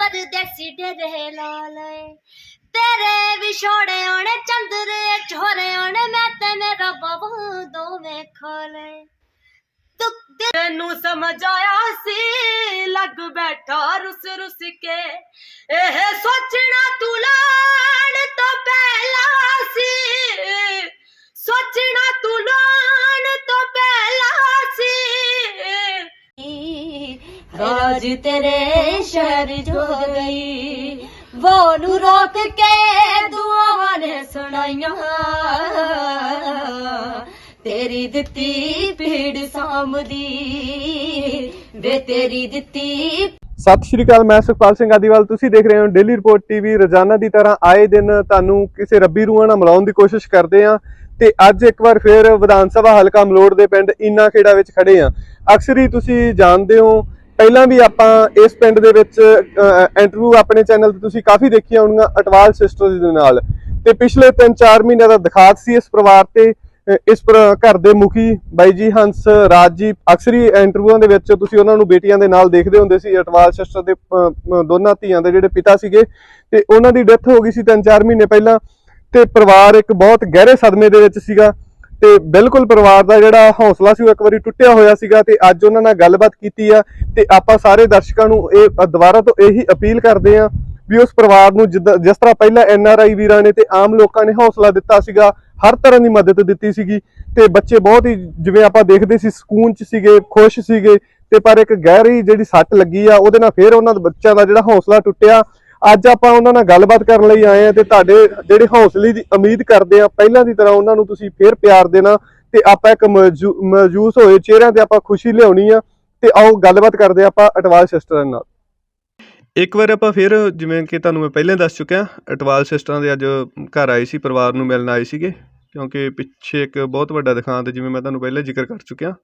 ਪਰਦੇਸੀ ਡਰੇ ਲਾਲੇ ਤੇਰੇ ਵਿਛੋੜੇ ਉਹਨੇ ਚੰਦਰੇ ਛੋਰੇ ਉਹਨੇ ਮੈਂ ਤੇ ਮੇਰਾ ਬਬੂ ਦੋਵੇਂ ਖੋਲੇ। ਤੈਨੂੰ ਸਮਝ ਆਇਆ ਸੀ, ਲੱਗ ਬੈਠਾ ਰੁਸ ਰੁਸ ਕੇ। ਇਹ ਸੋਚਣਾ ਤੂੰ ਲਾਣ ਤੋਂ ਪਹਿਲਾਂ ਸੀ। ਸੋਚਣਾ ਤੂੰ ਲਾਣ ਤੋਂ ਪਹਿਲਾਂ ਸੀ। ਰਾਜ ਤੇਰੇ ਸ਼ਹਿਰ ਜੋ ਗਈ। ਵੋ ਨੂੰ ਰੋਕ ਕੇ ਦੁਆਵਾਂ ਨੇ ਸੁਣਾਈਆਂ। ਤੇਰੀ ਦਿੱਤੀ ਪੀੜ ਸਾਂਭਦੀ। ਵੇ ਤੇਰੀ ਦਿੱਤੀ ਸਤਿ ਸ਼੍ਰੀ ਅਕਾਲ, ਮੈਂ ਸੁਖਪਾਲ ਸਿੰਘ ਆਦੀਵਾਲ। ਤੁਸੀਂ ਦੇਖ ਰਹੇ ਹੋ ਡੇਲੀ ਰਿਪੋਰਟ ਟੀਵੀ। ਰੋਜ਼ਾਨਾ ਦੀ ਤਰ੍ਹਾਂ ਆਏ ਦਿਨ ਤੁਹਾਨੂੰ ਕਿਸੇ ਰੱਬੀ ਰੂਹਾਂ ਨਾਲ ਮਿਲਾਉਣ ਦੀ ਕੋਸ਼ਿਸ਼ ਕਰਦੇ ਆ ਤੇ ਅੱਜ ਇੱਕ ਵਾਰ ਫਿਰ ਵਿਧਾਨ ਸਭਾ ਹਲਕਾ ਮਲੋੜ ਦੇ ਪਿੰਡ ਇਨਾ ਖੇੜਾ ਵਿੱਚ ਖੜੇ ਆ ਅਕਸਰ ਹੀ ਤੁਸੀਂ ਜਾਣਦੇ ਹੋ ਪਹਿਲਾਂ ਵੀ ਆਪਾਂ ਇਸ ਪਿੰਡ ਦੇ ਵਿੱਚ ਇੰਟਰਵਿਊ ਆਪਣੇ ਚੈਨਲ ਤੇ ਤੁਸੀਂ ਕਾਫੀ ਦੇਖੀਆਂ ਹੋਣਗੀਆਂ, ਅਟਵਾਲ ਸਿਸਟਰਸ ਦੇ ਨਾਲ। ਤੇ ਪਿਛਲੇ 3-4 ਮਹੀਨਿਆਂ ਦਾ ਦਿਖਾਤ ਸੀ ਇਸ ਪਰਿਵਾਰ ਤੇ ਇਸ ਪਰ, ਘਰ ਦੇ ਮੁਖੀ ਬਾਈ ਜੀ ਹੰਸ ਰਾਜ ਜੀ ਅਕਸਰ ਹੀ ਇੰਟਰਵਿਊਆਂ ਦੇ ਵਿੱਚ ਤੁਸੀਂ ਉਹਨਾਂ ਨੂੰ ਬੇਟੀਆਂ ਦੇ ਨਾਲ ਦੇਖਦੇ ਹੁੰਦੇ ਸੀ, ਅਟਵਾਲ ਸਿਸਟਰ ਦੇ ਦੋਨਾਂ ਧੀਆਂ ਦੇ ਜਿਹੜੇ ਪਿਤਾ ਸੀਗੇ। ਤੇ ਉਹਨਾਂ ਦੀ ਡੈਥ ਹੋ ਗਈ ਸੀ 3-4 ਮਹੀਨੇ ਪਹਿਲਾਂ। ਤੇ ਪਰਿਵਾਰ ਇੱਕ ਬਹੁਤ ਗਹਿਰੇ ਸਦਮੇ ਦੇ ਵਿੱਚ ਸੀਗਾ। ਤੇ ਬਿਲਕੁਲ ਪਰਿਵਾਰ ਦਾ ਜਿਹੜਾ ਹੌਸਲਾ ਸੀ ਉਹ ਇੱਕ ਵਾਰੀ ਟੁੱਟਿਆ ਹੋਇਆ ਸੀਗਾ ਤੇ ਅੱਜ ਉਹਨਾਂ ਨਾਲ ਗੱਲਬਾਤ ਕੀਤੀ ਆ ਤੇ ਆਪਾਂ ਸਾਰੇ ਦਰਸ਼ਕਾਂ ਨੂੰ ਇਹ ਦੁਬਾਰਾ ਤੋਂ ਇਹੀ ਅਪੀਲ ਕਰਦੇ ਆ ਵੀ ਉਸ ਪਰਿਵਾਰ ਨੂੰ ਜਿੱਦਾਂ ਜਿਸ ਤਰ੍ਹਾਂ ਪਹਿਲਾਂ ਐਨ ਆਰ ਆਈ ਵੀਰਾਂ ਨੇ ਤੇ ਆਮ ਲੋਕਾਂ ਨੇ ਹੌਸਲਾ ਦਿੱਤਾ ਸੀਗਾ, ਹਰ ਤਰ੍ਹਾਂ ਦੀ ਮਦਦ ਦਿੱਤੀ ਸੀਗੀ ਤੇ ਬੱਚੇ ਬਹੁਤ ਹੀ ਜਿਵੇਂ ਆਪਾਂ ਦੇਖਦੇ ਸੀ ਸਕੂਨ ਚ ਸੀਗੇ, ਖੁਸ਼ ਸੀਗੇ ਤੇ ਪਰ ਇੱਕ ਗਹਿਰੀ ਜਿਹੜੀ ਸੱਟ ਲੱਗੀ ਆ ਉਹਦੇ ਨਾਲ ਫਿਰ ਉਹਨਾਂ ਦੇ ਬੱਚਿਆਂ ਦਾ ਜਿਹੜਾ ਹੌਸਲਾ ਟੁੱਟਿਆ ਅੱਜ ਆਪਾਂ ਉਹਨਾਂ ਨਾਲ ਗੱਲਬਾਤ ਕਰਨ ਲਈ ਆਏ ਆ ਤੇ ਤੁਹਾਡੇ ਜਿਹੜੇ ਹੌਸਲੇ ਦੀ ਉਮੀਦ ਕਰਦੇ ਆ ਪਹਿਲਾਂ ਦੀ ਤਰ੍ਹਾਂ ਉਹਨਾਂ ਨੂੰ ਤੁਸੀਂ ਫੇਰ ਪਿਆਰ ਦੇਣਾ ਤੇ ਆਪਾਂ ਇੱਕ ਮੌਜੂ- ਹੋਏ ਚਿਹਰਿਆਂ ਤੇ ਆਪਾਂ ਖੁਸ਼ੀ ਲਿਆਉਣੀ ਆ ਤੇ ਆਓ ਗੱਲਬਾਤ ਕਰਦੇ ਆਪਾਂ ਅਟਵਾਲ ਸਿਸਟਰਾਂ ਨਾਲ। ਇੱਕ ਵਾਰ ਆਪਾਂ ਫਿਰ ਜਿਵੇਂ ਕਿ ਤੁਹਾਨੂੰ ਮੈਂ ਪਹਿਲਾਂ ਦੱਸ ਚੁੱਕਿਆ, ਅਟਵਾਲ ਸਿਸਟਰਾਂ ਦੇ ਅੱਜ ਘਰ ਆਏ ਸੀ, ਪਰਿਵਾਰ ਨੂੰ ਮਿਲਣ ਆਏ ਸੀਗੇ ਕਿਉਂਕਿ ਪਿੱਛੇ ਇੱਕ ਬਹੁਤ ਵੱਡਾ ਦਿਖਾਂਤ ਜਿਵੇਂ ਮੈਂ ਤੁਹਾਨੂੰ ਪਹਿਲਾਂ ਜ਼ਿਕਰ ਕਰ ਚੁੱਕਿਆ।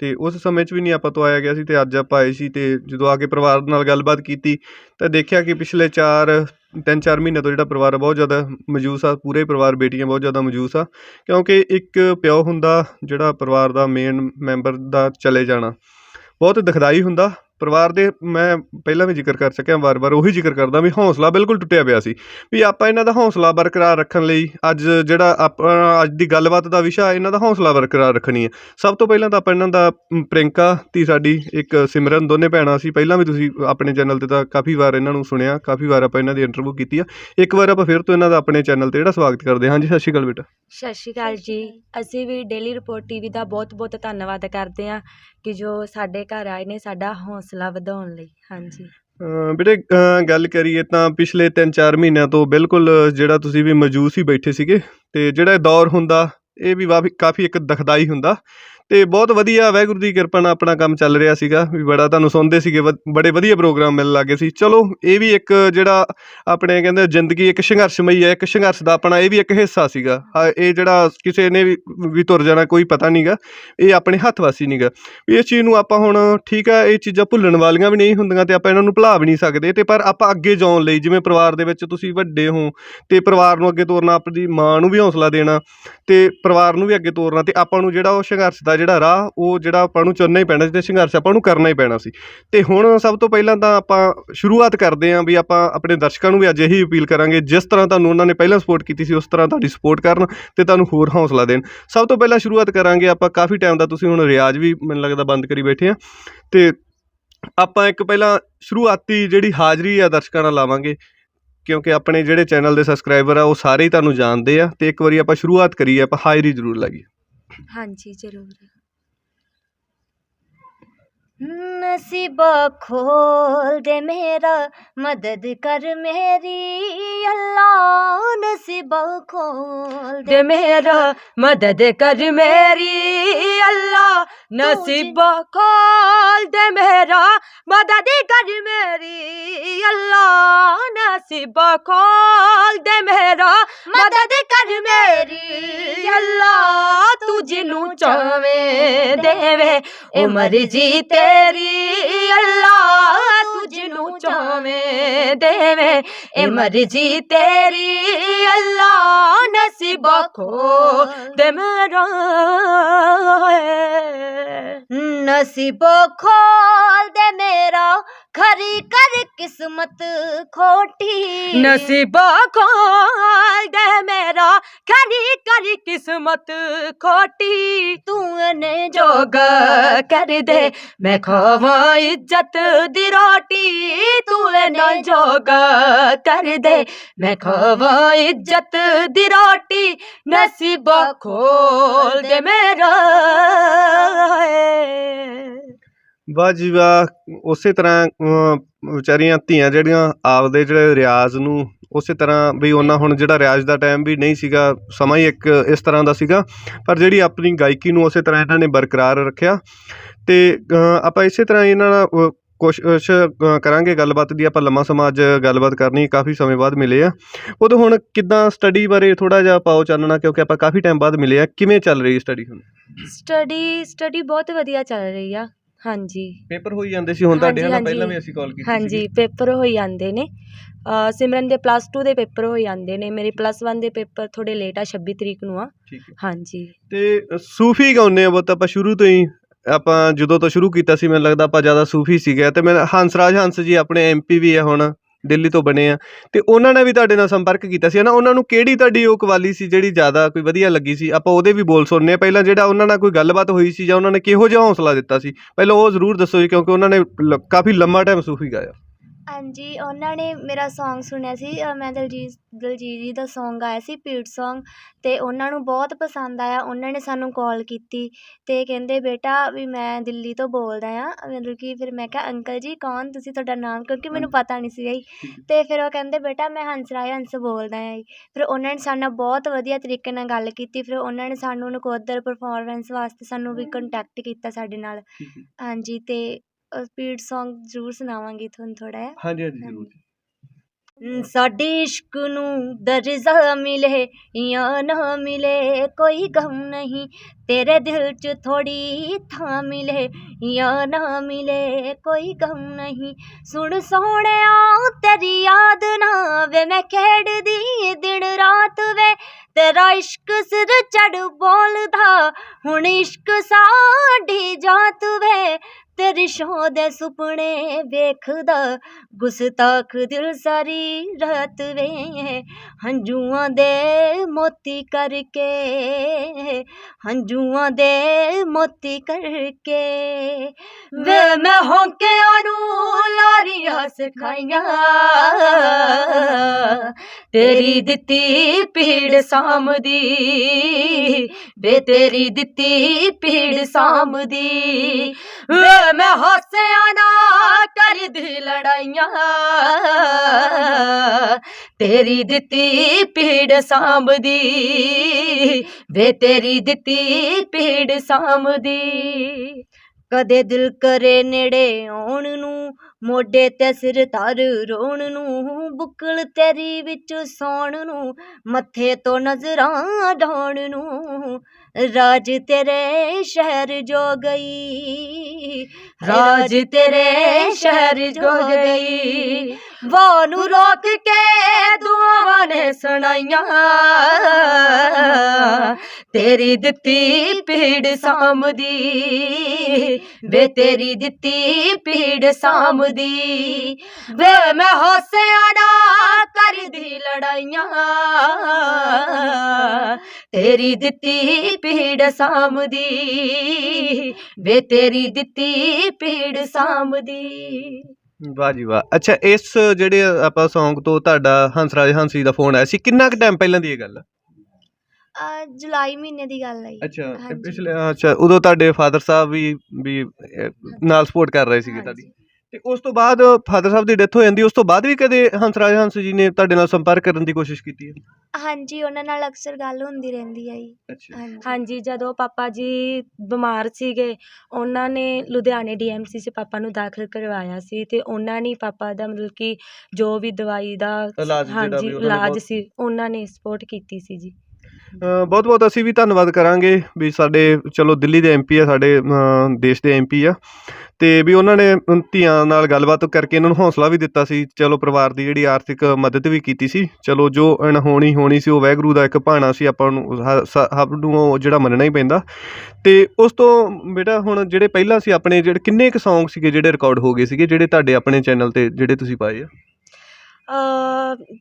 ਅਤੇ ਉਸ ਸਮੇਂ 'ਚ ਵੀ ਨਹੀਂ ਆਪਾਂ ਤੋਂ ਆਇਆ ਗਿਆ ਸੀ ਅਤੇ ਅੱਜ ਆਪਾਂ ਆਏ ਸੀ ਅਤੇ ਜਦੋਂ ਆ ਕੇ ਪਰਿਵਾਰ ਨਾਲ ਗੱਲਬਾਤ ਕੀਤੀ ਤਾਂ ਦੇਖਿਆ ਕਿ ਪਿਛਲੇ ਚਾਰ, ਤਿੰਨ ਚਾਰ ਮਹੀਨਿਆਂ ਤੋਂ ਜਿਹੜਾ ਪਰਿਵਾਰ ਆ ਬਹੁਤ ਜ਼ਿਆਦਾ ਮਜੂਸ ਆ, ਪੂਰੇ ਪਰਿਵਾਰ ਬੇਟੀਆਂ ਬਹੁਤ ਜ਼ਿਆਦਾ ਮਜੂਸ ਆ, ਕਿਉਂਕਿ ਇੱਕ ਪਿਓ ਹੁੰਦਾ ਜਿਹੜਾ ਪਰਿਵਾਰ ਦਾ ਮੇਨ ਮੈਂਬਰ ਦਾ ਚਲੇ ਜਾਣਾ, ਬਹੁਤ ਦੁਖਦਾਈ ਹੁੰਦਾ ਪਰਿਵਾਰ ਦੇ ਮੈਂ ਪਹਿਲਾਂ ਵੀ ਜ਼ਿਕਰ ਕਰ ਸਕਿਆ ਵਾਰ-ਵਾਰ ਉਹੀ ਜ਼ਿਕਰ ਕਰਦਾ ਵੀ ਹੌਸਲਾ ਬਿਲਕੁਲ ਟੁੱਟਿਆ ਪਿਆ ਸੀ ਵੀ ਆਪਾਂ ਇਹਨਾਂ ਦਾ ਹੌਸਲਾ ਬਰਕਰਾਰ ਰੱਖਣ ਲਈ ਅੱਜ ਜਿਹੜਾ ਆਪਾਂ ਅੱਜ ਦੀ ਗੱਲਬਾਤ ਦਾ ਵਿਸ਼ਾ ਇਹਨਾਂ ਦਾ ਹੌਸਲਾ ਬਰਕਰਾਰ ਰੱਖਣੀ ਹੈ। ਸਭ ਤੋਂ ਪਹਿਲਾਂ ਤਾਂ ਆਪਾਂ ਇਹਨਾਂ ਦਾ ਮ, ਪ੍ਰਿੰਕਾ ਤੀ ਸਾਡੀ ਇੱਕ ਸਿਮਰਨ ਦੋਨੇ ਭੈਣਾਂ ਸੀ। ਪਹਿਲਾਂ ਵੀ ਤੁਸੀਂ ਆਪਣੇ ਚੈਨਲ ਤੇ ਤਾਂ ਕਾਫੀ ਵਾਰ ਇਹਨਾਂ ਨੂੰ ਸੁਣਿਆ ਕਾਫੀ ਵਾਰ ਆਪਾਂ ਇਹਨਾਂ ਦੀ ਇੰਟਰਵਿਊ ਕੀਤੀ ਆ। ਇੱਕ ਵਾਰ ਆਪਾਂ ਫਿਰ ਤੋਂ ਇਹਨਾਂ ਦਾ ਆਪਣੇ ਚੈਨਲ ਤੇ ਜਿਹੜਾ ਸਵਾਗਤ ਕਰਦੇ ਹਾਂ। ਜੀ ਸਤਿ ਸ਼੍ਰੀ ਅਕਾਲ ਬੇਟਾ। ਸਤਿ ਸ਼੍ਰੀ ਅਕਾਲ ਜੀ। ਅਸੀਂ ਵੀ ਡੇਲੀ ਰਿਪੋਰਟ ਟੀਵੀ ਦਾ ਬਹੁਤ-ਬਹੁਤ ਧੰਨਵਾਦ ਕਰਦੇ ਹਾਂ ਕਿ ਜੋ ਸਾਡੇ ਘਰ ਆਏ ਨੇ ਸਾਡਾ ਹੌਸਲਾ ਵਧਾਉਣ ਲਈ, ਹਾਂਜੀ। ਬੇਟੇ ਗੱਲ ਕਰੀਏ ਤਾਂ ਪਿਛਲੇ 3-4 ਮਹੀਨਿਆਂ ਤੋਂ ਬਿਲਕੁਲ ਜਿਹੜਾ ਤੁਸੀਂ ਵੀ ਮੌਜੂਦ ਹੀ ਬੈਠੇ ਸੀਗੇ, ਤੇ ਜਿਹੜਾ ਇਹ ਦੌਰ ਹੁੰਦਾ, ਇਹ ਵੀ ਵਾਫੀ ਕਾਫੀ ਇੱਕ ਦਖਦਾਈ ਹੁੰਦਾ। ਤੇ ਬਹੁਤ ਵਧੀਆ ਵਾਹਿਗੁਰੂ ਦੀ ਕਿਰਪਾ ਨਾਲ ਆਪਣਾ ਕੰਮ ਚੱਲ ਰਿਹਾ ਸੀਗਾ, ਵੀ ਬੜਾ ਤੁਹਾਨੂੰ ਸੁਣਦੇ ਸੀਗੇ ਵ- ਬੜੇ ਵਧੀਆ ਪ੍ਰੋਗਰਾਮ ਮਿਲਣ ਲੱਗੇ ਸੀ। ਚਲੋ, ਇਹ ਵੀ ਇੱਕ ਜਿਹੜਾ ਆਪਣੇ ਕਹਿੰਦੇ ਜ਼ਿੰਦਗੀ ਇੱਕ ਸੰਘਰਸ਼ਮਈ ਹੈ, ਇੱਕ ਸੰਘਰਸ਼ ਦਾ ਆਪਣਾ ਇਹ ਵੀ ਇੱਕ ਹਿੱਸਾ ਸੀਗਾ। ਇਹ ਜਿਹੜਾ ਕਿਸੇ ਨੇ ਵੀ ਵੀ ਤੁਰ ਜਾਣਾ ਕੋਈ ਪਤਾ ਨਹੀਂਗਾ ਇਹ ਆਪਣੇ ਹੱਥ ਵਾਸੀ ਨਹੀਂਗਾ ਵੀ ਇਸ ਚੀਜ਼ ਨੂੰ ਆਪਾਂ ਹੁਣ ਠੀਕ ਆ ਇਹ ਚੀਜ਼ਾਂ ਭੁੱਲਣ ਵਾਲੀਆਂ ਵੀ ਨਹੀਂ ਹੁੰਦੀਆਂ ਤੇ ਆਪਾਂ ਇਹਨਾਂ ਨੂੰ ਭੁਲਾ ਵੀ ਨਹੀਂ ਸਕਦੇ। ਤੇ ਪਰ ਆਪਾਂ ਅੱਗੇ ਜਾਣ ਲਈ, ਜਿਵੇਂ ਪਰਿਵਾਰ ਦੇ ਵਿੱਚ ਤੁਸੀਂ ਵੱਡੇ ਹੋ, ਤੇ ਪਰਿਵਾਰ ਨੂੰ ਅੱਗੇ ਤੋਰਨਾ, ਆਪਣੀ ਮਾਂ ਨੂੰ ਵੀ ਹੌਸਲਾ ਦੇਣਾ, ਤੇ ਪਰਿਵਾਰ ਨੂੰ ਵੀ ਅੱਗੇ ਤੋਰਨਾ, ਤੇ ਆਪਾਂ ਨੂੰ ਜਿਹੜਾ ਉਹ ਸੰਘਰਸ਼ ਦਾ ਜਿਹੜਾ ਰਾਹ, ਉਹ ਜਿਹੜਾ ਆਪਾਂ ਨੂੰ ਚੁਣਨਾ ਹੀ ਪੈਣਾ ਸੀ ਤੇ ਸੰਘਰਸ਼ ਆਪਾਂ ਨੂੰ ਕਰਨਾ ਹੀ ਪੈਣਾ ਸੀ। ਤੇ ਹੁਣ ਸਭ ਤੋਂ ਪਹਿਲਾਂ ਤਾਂ ਆਪਾਂ ਸ਼ੁਰੂਆਤ ਕਰਦੇ ਆਂ ਵੀ ਆਪਾਂ ਆਪਣੇ ਦਰਸ਼ਕਾਂ ਨੂੰ ਵੀ ਅੱਜ ਇਹੀ ਅਪੀਲ ਕਰਾਂਗੇ, ਜਿਸ ਤਰ੍ਹਾਂ ਤੁਹਾਨੂੰ ਉਹਨਾਂ ਨੇ ਪਹਿਲਾਂ ਸਪੋਰਟ ਕੀਤੀ ਸੀ, ਉਸ ਤਰ੍ਹਾਂ ਤੁਹਾਡੀ ਸਪੋਰਟ ਕਰਨ ਤੇ ਤੁਹਾਨੂੰ ਹੋਰ ਹੌਸਲਾ ਦੇਣ। ਸਭ ਤੋਂ ਪਹਿਲਾਂ ਸ਼ੁਰੂਆਤ ਕਰਾਂਗੇ ਆਪਾਂ, ਕਾਫੀ ਟਾਈਮ ਦਾ ਤੁਸੀਂ ਹੁਣ ਰਿਆਜ਼ ਵੀ ਮੈਨੂੰ ਲੱਗਦਾ ਬੰਦ ਕਰੀ ਬੈਠੇ ਆ। ਤੇ ਆਪਾਂ ਇੱਕ ਪਹਿਲਾਂ ਸ਼ੁਰੂਆਤੀ ਜਿਹੜੀ ਹਾਜ਼ਰੀ ਆ ਦਰਸ਼ਕਾਂ ਨਾਲ ਲਾਵਾਂਗੇ, ਕਿਉਂਕਿ ਆਪਣੇ ਜਿਹੜੇ ਚੈਨਲ ਦੇ ਸਬਸਕ੍ਰਾਈਬਰ ਆ, ਉਹ ਸਾਰੇ ਹੀ ਤੁਹਾਨੂੰ ਜਾਣਦੇ ਆ। ਤੇ ਇੱਕ ਵਾਰੀ ਆਪਾਂ ਸ਼ੁਰੂਆਤ ਕਰੀਏ, ਆਪਾਂ ਹਾਜ਼ਰੀ ਜ਼ਰੂਰ ਲਾਈਏ। ਹਾਂਜੀ ਜ਼ਰੂਰ। ਨਸੀਬਾ ਖੋਲ ਦੇ ਮੇਰਾ ਮਦਦ ਕਰ ਮੇਰੀ। ਨਸੀਬਾ ਖੋਲ ਦੇ ਦੇ ਮੇਰਾ ਮਦਦ ਕਰ ਮੇਰੀ ਅੱਲਾ ਨਸੀਬਾ ਖੋਲ ਦੇ ਮੇਰਾ ਮਦਦ ਕਰ ਮੇਰੀ ਅੱਲਾ ਨਸੀਬਾ ਖੋਲ ਦੇ ਮੇਰਾ ਮਦਦ ਕਰ ਮੇਰੀ ਅੱਲਾ ਤੂੰ ਜਿਹਨੂੰ ਚਾਵੇਂ ਦੇਵੇ ਇਹ ਮਰਜ਼ੀ ਤੇਰੀ ਅੱਲਾ ਤੂੰ ਜਿਹਨੂੰ ਚਾਵੇਂ ਦੇਵੇ ਇਹ ਮਰਜ਼ੀ ਤੇਰੀ ਅੱਲਾ ਨਸੀਬਾ ਖੋ ਦੇ ਮੇਰਾ ਨਸੀਬੋ ਖੋਲ ਦੇ ਮੇਰਾ ਖਰੀ ਕਰ ਕਿਸਮਤ ਖੋਟੀ ਨਸੀਬਾ ਖੋਲ ਦੇ ਮੇਰਾ ਖਰੀ ਕਰੀ ਕਿਸਮਤ ਖੋਟੀ ਤੂੰ ਨੇ ਜੋਗ ਕਰ ਦੇ ਮੈਂ ਖਾਵਾਂ ਇੱਜ਼ਤ ਦੀ ਰੋਟੀ ਤੂੰ ਨਾ ਜੋਗ ਕਰ ਦੇ ਮੈਂ ਖਾਵਾਂ ਇੱਜ਼ਤ ਦੀ ਵਾਹ ਜੀ ਵਾਹ ਉਸੇ ਤਰ੍ਹਾਂ ਵਿਚਾਰੀਆਂ ਧੀਆਂ ਜਿਹੜੀਆਂ ਆਪਦੇ ਜਿਹੜੇ ਰਿਆਜ਼ ਨੂੰ ਉਸੇ ਤਰ੍ਹਾਂ ਵੀ ਉਹਨਾਂ ਹੁਣ ਜਿਹੜਾ ਰਿਆਜ਼ ਦਾ ਟਾਈਮ ਵੀ ਨਹੀਂ ਸੀਗਾ, ਸਮਾਂ ਹੀ ਇੱਕ ਇਸ ਤਰ੍ਹਾਂ ਦਾ ਸੀਗਾ, ਪਰ ਜਿਹੜੀ ਆਪਣੀ ਗਾਇਕੀ ਨੂੰ ਉਸੇ ਤਰ੍ਹਾਂ ਇਹਨਾਂ ਨੇ ਬਰਕਰਾਰ ਰੱਖਿਆ ਤੇ ਆਪਾਂ ਇਸੇ ਤਰ੍ਹਾਂ ਇਹਨਾਂ ਨਾਲ ਕੋਸ਼ਿਸ਼ ਕਰਾਂਗੇ ਗੱਲਬਾਤ ਦੀ, ਆਪਾਂ ਲੰਮਾ ਸਮਾਂ ਅੱਜ ਗੱਲਬਾਤ ਕਰਨੀ ਕਾਫੀ ਸਮੇਂ ਬਾਅਦ ਮਿਲੇ ਆ। ਉਦੋਂ ਹੁਣ ਕਿੱਦਾਂ ਸਟੱਡੀ ਬਾਰੇ ਥੋੜਾ ਜਿਹਾ ਪਾਓ ਚਾਨਣਾ, ਕਿਉਂਕਿ ਆਪਾਂ ਕਾਫੀ ਟਾਈਮ ਬਾਅਦ ਮਿਲੇ ਆ, ਕਿਵੇਂ ਚੱਲ ਰਹੀ ਸਟੱਡੀ ਹੁਣ? ਸਟੱਡੀ ਸਟੱਡੀ ਬਹੁਤ ਵਧੀਆ ਚੱਲ ਰਹੀ ਆ। ਹਾਂਜੀ। ਪੇਪਰ ਹੋਈ ਜਾਂਦੇ ਸੀ ਹੁਣ ਤੁਹਾਡੇ ਹਾਂਜੀ, ਨਾਲ ਪਹਿਲਾਂ ਹਾਂਜੀ। ਵੀ ਅਸੀਂ ਕਾਲ ਕੀਤੀ ਹਾਂਜੀ ਪੇਪਰ ਹੋਈ ਜਾਂਦੇ ਨੇ। ਅ, ਸਿਮਰਨ ਦੇ ਪਲੱਸ 2 ਦੇ ਪੇਪਰ ਹੋਈ ਜਾਂਦੇ ਨੇ। ਮੇਰੇ ਪਲੱਸ 1 ਦੇ ਪੇਪਰ ਥੋੜੇ ਲੇਟ ਆ 26 ਤਰੀਕ ਨੂੰ ਆ। ਠੀਕ ਹੈ। ਹਾਂਜੀ। ਤੇ ਸੂਫੀ ਗਾਉਂਦੇ ਆ ਬਹੁਤ ਆਪਾਂ ਸ਼ੁਰੂ ਤੋਂ ਹੀ ਆਪਾਂ ਜਦੋਂ ਤੋਂ ਸ਼ੁਰੂ ਕੀਤਾ ਸੀ ਮੈਨੂੰ ਲੱਗਦਾ ਆਪਾਂ ਜ਼ਿਆਦਾ ਸੂਫੀ ਸੀਗੇ। ਤੇ ਮੈਂ ਹੰਸਰਾਜ ਹੰਸ ਜੀ ਆਪਣੇ ਐਮਪੀ ਵੀ ਆ ਹੁਣ। ਦਿੱਲੀ ਤੋਂ ਬਣੇ ਆ। ਤੇ ਉਹਨਾਂ ਨੇ ਵੀ ਤੁਹਾਡੇ ਨਾਲ ਸੰਪਰਕ ਕੀਤਾ ਸੀ ਨਾ ਉਹਨਾਂ ਨੂੰ ਕਿਹੜੀ ਤੁਹਾਡੀ ਉਹ ਕਵਾਲੀ ਸੀ ਜਿਹੜੀ ਜ਼ਿਆਦਾ ਕੋਈ ਵਧੀਆ ਲੱਗੀ ਸੀ? ਆਪਾਂ ਉਹਦੇ ਵੀ ਬੋਲ ਸੁਣਨੇ ਆ। ਪਹਿਲਾਂ ਜਿਹੜਾ ਉਹਨਾਂ ਨਾਲ ਕੋਈ ਗੱਲਬਾਤ ਹੋਈ ਸੀ ਜਾਂ ਉਹਨਾਂ ਨੇ ਕਿਹੋ ਜਿਹਾ ਹੌਸਲਾ ਦਿੱਤਾ ਸੀ? ਪਹਿਲਾਂ ਉਹ ਜ਼ਰੂਰ ਦੱਸੋ ਜੀ, ਕਿਉਂਕਿ ਉਹਨਾਂ ਨੇ ਲ- ਕਾਫੀ ਲੰਮਾ ਟਾਈਮ ਸੂਫੀ ਗਾਇਆ। ਹਾਂਜੀ ਉਹਨਾਂ ਨੇ ਮੇਰਾ Song ਸੁਣਿਆ ਸੀ ਮੈਂ ਦਲਜੀਤ ਦਲਜੀਤ ਜੀ ਦਾ Song ਗਾਇਆ ਸੀ ਪੀਟ Song ਤੇ ਉਹਨਾਂ ਨੂੰ ਬਹੁਤ ਪਸੰਦ ਆਇਆ ਉਹਨਾਂ ਨੇ ਸਾਨੂੰ ਕਾਲ ਕੀਤੀ ਤੇ ਕਹਿੰਦੇ ਬੇਟਾ ਵੀ ਮੈਂ ਦਿੱਲੀ ਤੋਂ ਬੋਲਦਾ ਆ ਮਤਲਬ ਕਿ ਫਿਰ ਮੈਂ ਕਿਹਾ ਅੰਕਲ ਜੀ ਕੌਣ? ਤੁਸੀਂ ਤੁਹਾਡਾ ਨਾਮ? ਕਿਉਂਕਿ ਮੈਨੂੰ ਪਤਾ ਨਹੀਂ ਸੀ ਜੀ। ਤੇ ਫਿਰ ਉਹ ਕਹਿੰਦੇ ਬੇਟਾ ਮੈਂ ਹੰਸਰਾਜ ਹੰਸ ਬੋਲਦਾ ਆ ਜੀ। ਫਿਰ ਉਹਨਾਂ ਨੇ ਸਾਡੇ ਨਾਲ ਬਹੁਤ ਵਧੀਆ ਤਰੀਕੇ ਨਾਲ ਗੱਲ ਕੀਤੀ ਫਿਰ ਉਹਨਾਂ ਨੇ ਸਾਨੂੰ ਨਕੋਦਰ ਪਰਫਾਰਮੈਂਸ ਵਾਸਤੇ ਸਾਨੂੰ ਵੀ ਕੰਟੈਕਟ ਕੀਤਾ ਸਾਡੇ ਨਾਲ। ਹਾਂਜੀ ਤੇ ਸਪੀਡ Song ਜ਼ਰੂਰ ਸੁਣਾਵਾਂਗੀ ਤੁਹਾਨੂੰ ਥੋੜਾ ਜਿਹਾ। ਹਾਂਜੀ ਹਾਂਜੀ ਜ਼ਰੂਰ। ਸਾਡੇ ਇਸ਼ਕ ਨੂੰ ਦਰਜਾ ਮਿਲੇ ਜਾਂ ਨਾ ਮਿਲੇ ਕੋਈ ਗਮ ਨਹੀਂ। ਤੇਰੇ ਦਿਲ 'ਚ ਥੋੜੀ ਥਾਂ ਮਿਲੇ ਜਾਂ ਨਾ ਮਿਲੇ ਕੋਈ ਗਮ ਨਹੀਂ। ਸੁਣ ਸੋਹਣਿਆ ਤੇਰੀ ਯਾਦ ਨਾ ਵੇ ਮੈਂ ਖੇਡਦੀ ਦਿਨ ਰਾਤ ਵੇ। ਤੇਰਾ ਇਸ਼ਕ ਸਿਰ ਚੜ ਬੋਲਦਾ ਹੁਣ ਇਸ਼ਕ ਸਾਡੀ ਜਾਤ ਵੇ। ਤੇਰੀ ਸ਼ੋਹ ਦੇ ਸੁਪਨੇ ਵੇਖਦਾ ਗੁਸਤਾਖ ਦਿਲ ਸਾਰੀ ਰਾਤ ਵੇ ਹੰਝੂਆਂ ਦੇ ਮੋਤੀ ਕਰਕੇ, ਹੰਝੂਆਂ ਦੇ ਮੋਤੀ ਕਰਕੇ। ਵੇ ਮੈਂ ਹੋਂਕਿਆਂ ਨੂੰ ਲਾਰੀਆਂ ਸਿਖਾਈਆਂ, ਤੇਰੀ ਦਿੱਤੀ ਪੀੜ ਸਾਮਦੀ ਵੇ ਤੇਰੀ ਦਿੱਤੀ ਪੀੜ ਸਾਮਦੀ ਵੇ ਮੈਂ ਹਾਸਿਆਂ ਨਾ ਕਰਦੀ ਲੜਾਈਆਂ। ਤੇਰੀ ਦਿੱਤੀ ਪੀੜ ਸਾਂਭਦੀ, ਵੇ ਤੇਰੀ ਦਿੱਤੀ ਪੀੜ ਸਾਂਭਦੀ। ਕਦੇ ਦਿਲ ਕਰੇ ਨੇੜੇ ਆਉਣ ਨੂੰ, ਮੋਢੇ ਤੇ ਸਿਰ ਧਰ ਰੋਣ ਨੂੰ, ਬੁੱਕਲ ਤੇਰੀ ਵਿੱਚ ਸੌਣ ਨੂੰ, ਮੱਥੇ ਤੋਂ ਨਜ਼ਰਾਂ ਡਾਉਣ ਨੂੰ। ਰਾਜ ਤੇਰੇ ਸ਼ਹਿਰ ਜੋ ਗਈ ਰਾਜ ਤੇਰੇ ਸ਼ਹਿਰ ਜੋ ਗਈ ਵਾਹ ਨੂੰ ਰੋਕ ਕੇ ਦੁਆਵਾਂ ਨੇ ਸੁਣਾਈਆਂ। ਤੇਰੀ ਦਿੱਤੀ ਪੀੜ ਸਾਂਭਦੀ, ਵੇ ਤੇਰੀ ਦਿੱਤੀ ਪੀੜ ਸਾਂਭਦੀ। ਵੇ ਮੈਂ ਹੌਸਿਆਂ ਨਾ ਕਰਦੀ ਲੜਾਈਆਂ। ਤੇਰੀ ਦਿੱਤੀ ਪੀੜ ਸਾਂਭਦੀ, ਵੇ ਤੇਰੀ ਦਿੱਤੀ ਪੀੜ ਸਾਂਭਦੀ। ਵਾਹ ਜੀ ਵਾਹ। ਅੱਛਾ ਇਸ ਜਿਹੜੇ ਆਪਾਂ Song ਤੋਂ ਤੁਹਾਡਾ ਹੰਸਰਾਜ ਹੰਸੀ ਦਾ ਫੋਨ ਆਇਆ ਸੀ ਕਿੰਨਾ ਕੁ ਟਾਈਮ ਪਹਿਲਾਂ ਦੀ ਇਹ ਗੱਲ ਆ? ਅਹ ਜੁਲਾਈ ਮਹੀਨੇ ਦੀ ਗੱਲ ਹੈ ਅੱਛਾ ਇਹ ਹਾਂਜੀ। ਪਿਛਲੇ ਅੱਛਾ ਉਦੋਂ ਤੁਹਾਡੇ ਫਾਦਰ ਸਾਹਿਬ ਵੀ ਵੀ ਅਹ, ਨਾਲ ਸਪੋਰਟ ਕਰ ਰਹੇ ਸੀਗੇ ਤੁਹਾਡੀ। ਤੇ ਉਸ ਤੋਂ ਬਾਅਦ ਫਾਦਰ ਸਾਹਿਬ ਦੀ ਡੈਥ ਹੋ ਜਾਂਦੀ ਉਸ ਤੋਂ ਬਾਅਦ ਵੀ ਕਦੇ ਹੰਸਰਾਜ ਹੰਸ ਜੀ ਨੇ ਤੁਹਾਡੇ ਨਾਲ ਸੰਪਰਕ ਕਰਨ ਦੀ ਕੋਸ਼ਿਸ਼ ਕੀਤੀ ਹੈ? ਹਾਂਜੀ ਉਹਨਾਂ ਨਾਲ ਅਕਸਰ ਗੱਲ ਹੁੰਦੀ ਰਹਿੰਦੀ ਹੈ ਜੀ। ਅੱਛਾ। ਹਾਂਜੀ। ਹਾਂਜੀ ਜਦੋਂ ਪਾਪਾ ਜੀ ਬਿਮਾਰ ਸੀਗੇ ਉਹਨਾਂ ਨੇ ਲੁਧਿਆਣੇ ਡੀਐਮਸੀ 'ਚ ਪਾਪਾ ਨੂੰ ਦਾਖਲ ਕਰਵਾਇਆ ਸੀ ਤੇ ਉਹਨਾਂ ਨੇ ਪਾਪਾ ਦਾ ਮਤਲਬ ਕਿ ਜੋ ਵੀ ਦਵਾਈ ਦਾ ਇਲਾਜ ਜਿਹੜਾ ਹਾਂਜੀ ਵੀ ਉਹਨਾਂ ਨੇ ਇਲਾਜ ਸੀ ਉਹਨਾਂ ਨੇ ਸਪੋਰਟ ਕੀਤੀ ਸੀ ਜੀ। ਬਹੁਤ ਬਹੁਤ ਅਸੀਂ ਵੀ ਧੰਨਵਾਦ ਕਰਾਂਗੇ ਵੀ ਸਾਡੇ, ਚਲੋ ਦਿੱਲੀ ਦੇ ਐਮਪੀ ਆ, ਸਾਡੇ ਦੇਸ਼ ਦੇ ਐਮਪੀ ਆ। ਤੇ ਵੀ ਉਹਨਾਂ ਨੇ ਧੀਆਂ ਨਾਲ ਗੱਲਬਾਤ ਕਰਕੇ ਇਹਨਾਂ ਨੂੰ ਹੌਸਲਾ ਵੀ ਦਿੱਤਾ ਸੀ। ਚਲੋ ਪਰਿਵਾਰ ਦੀ ਜਿਹੜੀ ਆਰਥਿਕ ਮਦਦ ਵੀ ਕੀਤੀ ਸੀ। ਚਲੋ ਜੋ ਅਣਹੋਣੀ ਹੋਣੀ ਸੀ, ਉਹ ਵਾਹਿਗੁਰੂ ਦਾ ਇੱਕ ਭਾਣਾ ਸੀ, ਆਪਾਂ ਨੂੰ ਹ- ਸਭ ਨੂੰ ਉਹ ਜਿਹੜਾ ਮੰਨਣਾ ਹੀ ਪੈਂਦਾ। ਤੇ ਉਸ ਤੋਂ ਬੇਟਾ ਹੁਣ ਜਿਹੜੇ ਪਹਿਲਾਂ ਸੀ ਆਪਣੇ, ਜਿਹੜੇ ਕਿੰਨੇ ਕੁ ਸੌਂਗ ਸੀਗੇ ਜਿਹੜੇ ਰਿਕਾਰਡ ਹੋ ਗਏ ਸੀਗੇ, ਜਿਹੜੇ ਤੁਹਾਡੇ ਆਪਣੇ ਚੈਨਲ ਤੇ ਜਿਹੜੇ ਤੁਸੀਂ ਪਾਏ ਆ?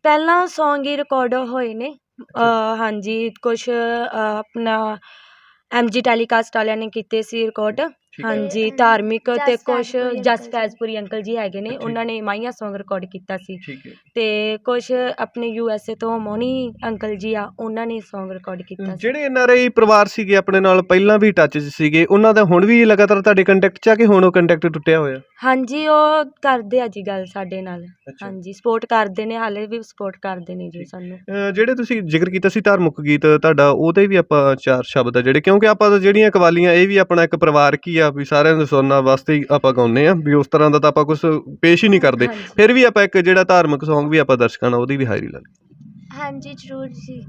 ਪਹਿਲਾਂ ਸੌਂਗ ਹੀ ਰਿਕਾਰਡ ਹੋਏ ਨੇ। ਹਾਂਜੀ ਕੁਛ ਆਪਣਾ ਐਮਜੀ ਟੈਲੀਕਾਸਟ ਵਾਲਿਆਂ ਨੇ ਕੀਤੇ ਸੀ ਰਿਕਾਰਡ ਠੀਕ ਹੈ। ਹਾਂਜੀ ਤੇ ਧਾਰਮਿਕ ਜਸ ਤੇ ਕੁਝ ਫੈਜ਼ਪੁਰੀ ਜਸ ਅੰਕਲ ਜੀ। ਫੈਜ਼ਪੁਰੀ ਅੰਕਲ ਜੀ ਹੈਗੇ ਨੇ ਠੀਕ। ਉਹਨਾਂ ਨੇ ਮਾਈਆ Song ਰਿਕਾਰਡ ਕੀਤਾ ਸੀ। ਠੀਕ ਹੈ। ਤੇ ਕੁਝ ਆਪਣੇ ਯੂਐਸਏ ਤੋਂ ਮੋਨੀ ਅੰਕਲ ਜੀ ਆ ਉਹਨਾਂ ਨੇ Song ਰਿਕਾਰਡ ਕੀਤਾ ਸੀ। ਜਿਹੜੇ ਐਨਆਰਆਈ ਪਰਿਵਾਰ ਸੀਗੇ ਆਪਣੇ ਨਾਲ ਪਹਿਲਾਂ ਵੀ ਟੱਚ 'ਚ ਸੀਗੇ ਉਹਨਾਂ ਦਾ ਹੁਣ ਵੀ ਲਗਾਤਾਰ ਤੁਹਾਡੇ ਕੰਟੈਕਟ 'ਚ ਆ ਕਿ ਹੁਣ ਉਹ ਕੰਟੈਕਟ ਟੁੱਟਿਆ ਹੋਇਆ? ਹਾਂਜੀ ਉਹ ਕਰਦੇ ਆ ਜੀ ਗੱਲ ਸਾਡੇ ਨਾਲ। ਹਾਂਜੀ ਸਪੋਰਟ ਕਰਦੇ ਨੇ ਹਾਲੇ ਵੀ ਸਪੋਰਟ ਕਰਦੇ ਨੇ ਜੀ ਸਾਨੂੰ। ਅਹ ਜਿਹੜੇ ਤੁਸੀਂ ਜ਼ਿਕਰ ਕੀਤਾ ਸੀ ਧਾਰਮਿਕ ਗੀਤ ਤੁਹਾਡਾ ਉਹਦੇ ਵੀ ਆਪਾਂ ਚਾਰ ਸ਼ਬਦ ਆ ਜਿਹੜੇ ਕਿਉਂਕਿ ਆਪਾਂ ਤਾਂ ਜਿਹੜੀਆਂ ਕਵਾਲੀਆਂ ਇਹ ਵੀ ਆਪਣਾ ਇੱਕ ਪਰਿਵਾਰਕ ਹੀ ਆ ਵੀ ਸਾਰਿਆਂ ਨੂੰ ਸੁਣਨ ਵਾਸਤੇ ਹੀ ਆਪਾਂ ਗਾਉਂਦੇ ਆ ਵੀ ਉਸ ਤਰ੍ਹਾਂ ਦਾ ਤਾਂ ਆਪਾਂ ਕੁਝ ਪੇਸ਼ ਹੀ ਨਹੀਂ ਕਰਦੇ। ਹਾਂਜੀ। ਫਿਰ ਵੀ ਆਪਾਂ ਇੱਕ ਜਿਹੜਾ ਧਾਰਮਿਕ Song ਵੀ ਆਪਾਂ ਦਰਸ਼ਕਾਂ ਨਾਲ ਉਹਦੀ ਵੀ ਹਾਜ਼ਰੀ ਲਾ ਲਈ। ਹਾਂਜੀ ਜ਼ਰੂਰ ਜੀ।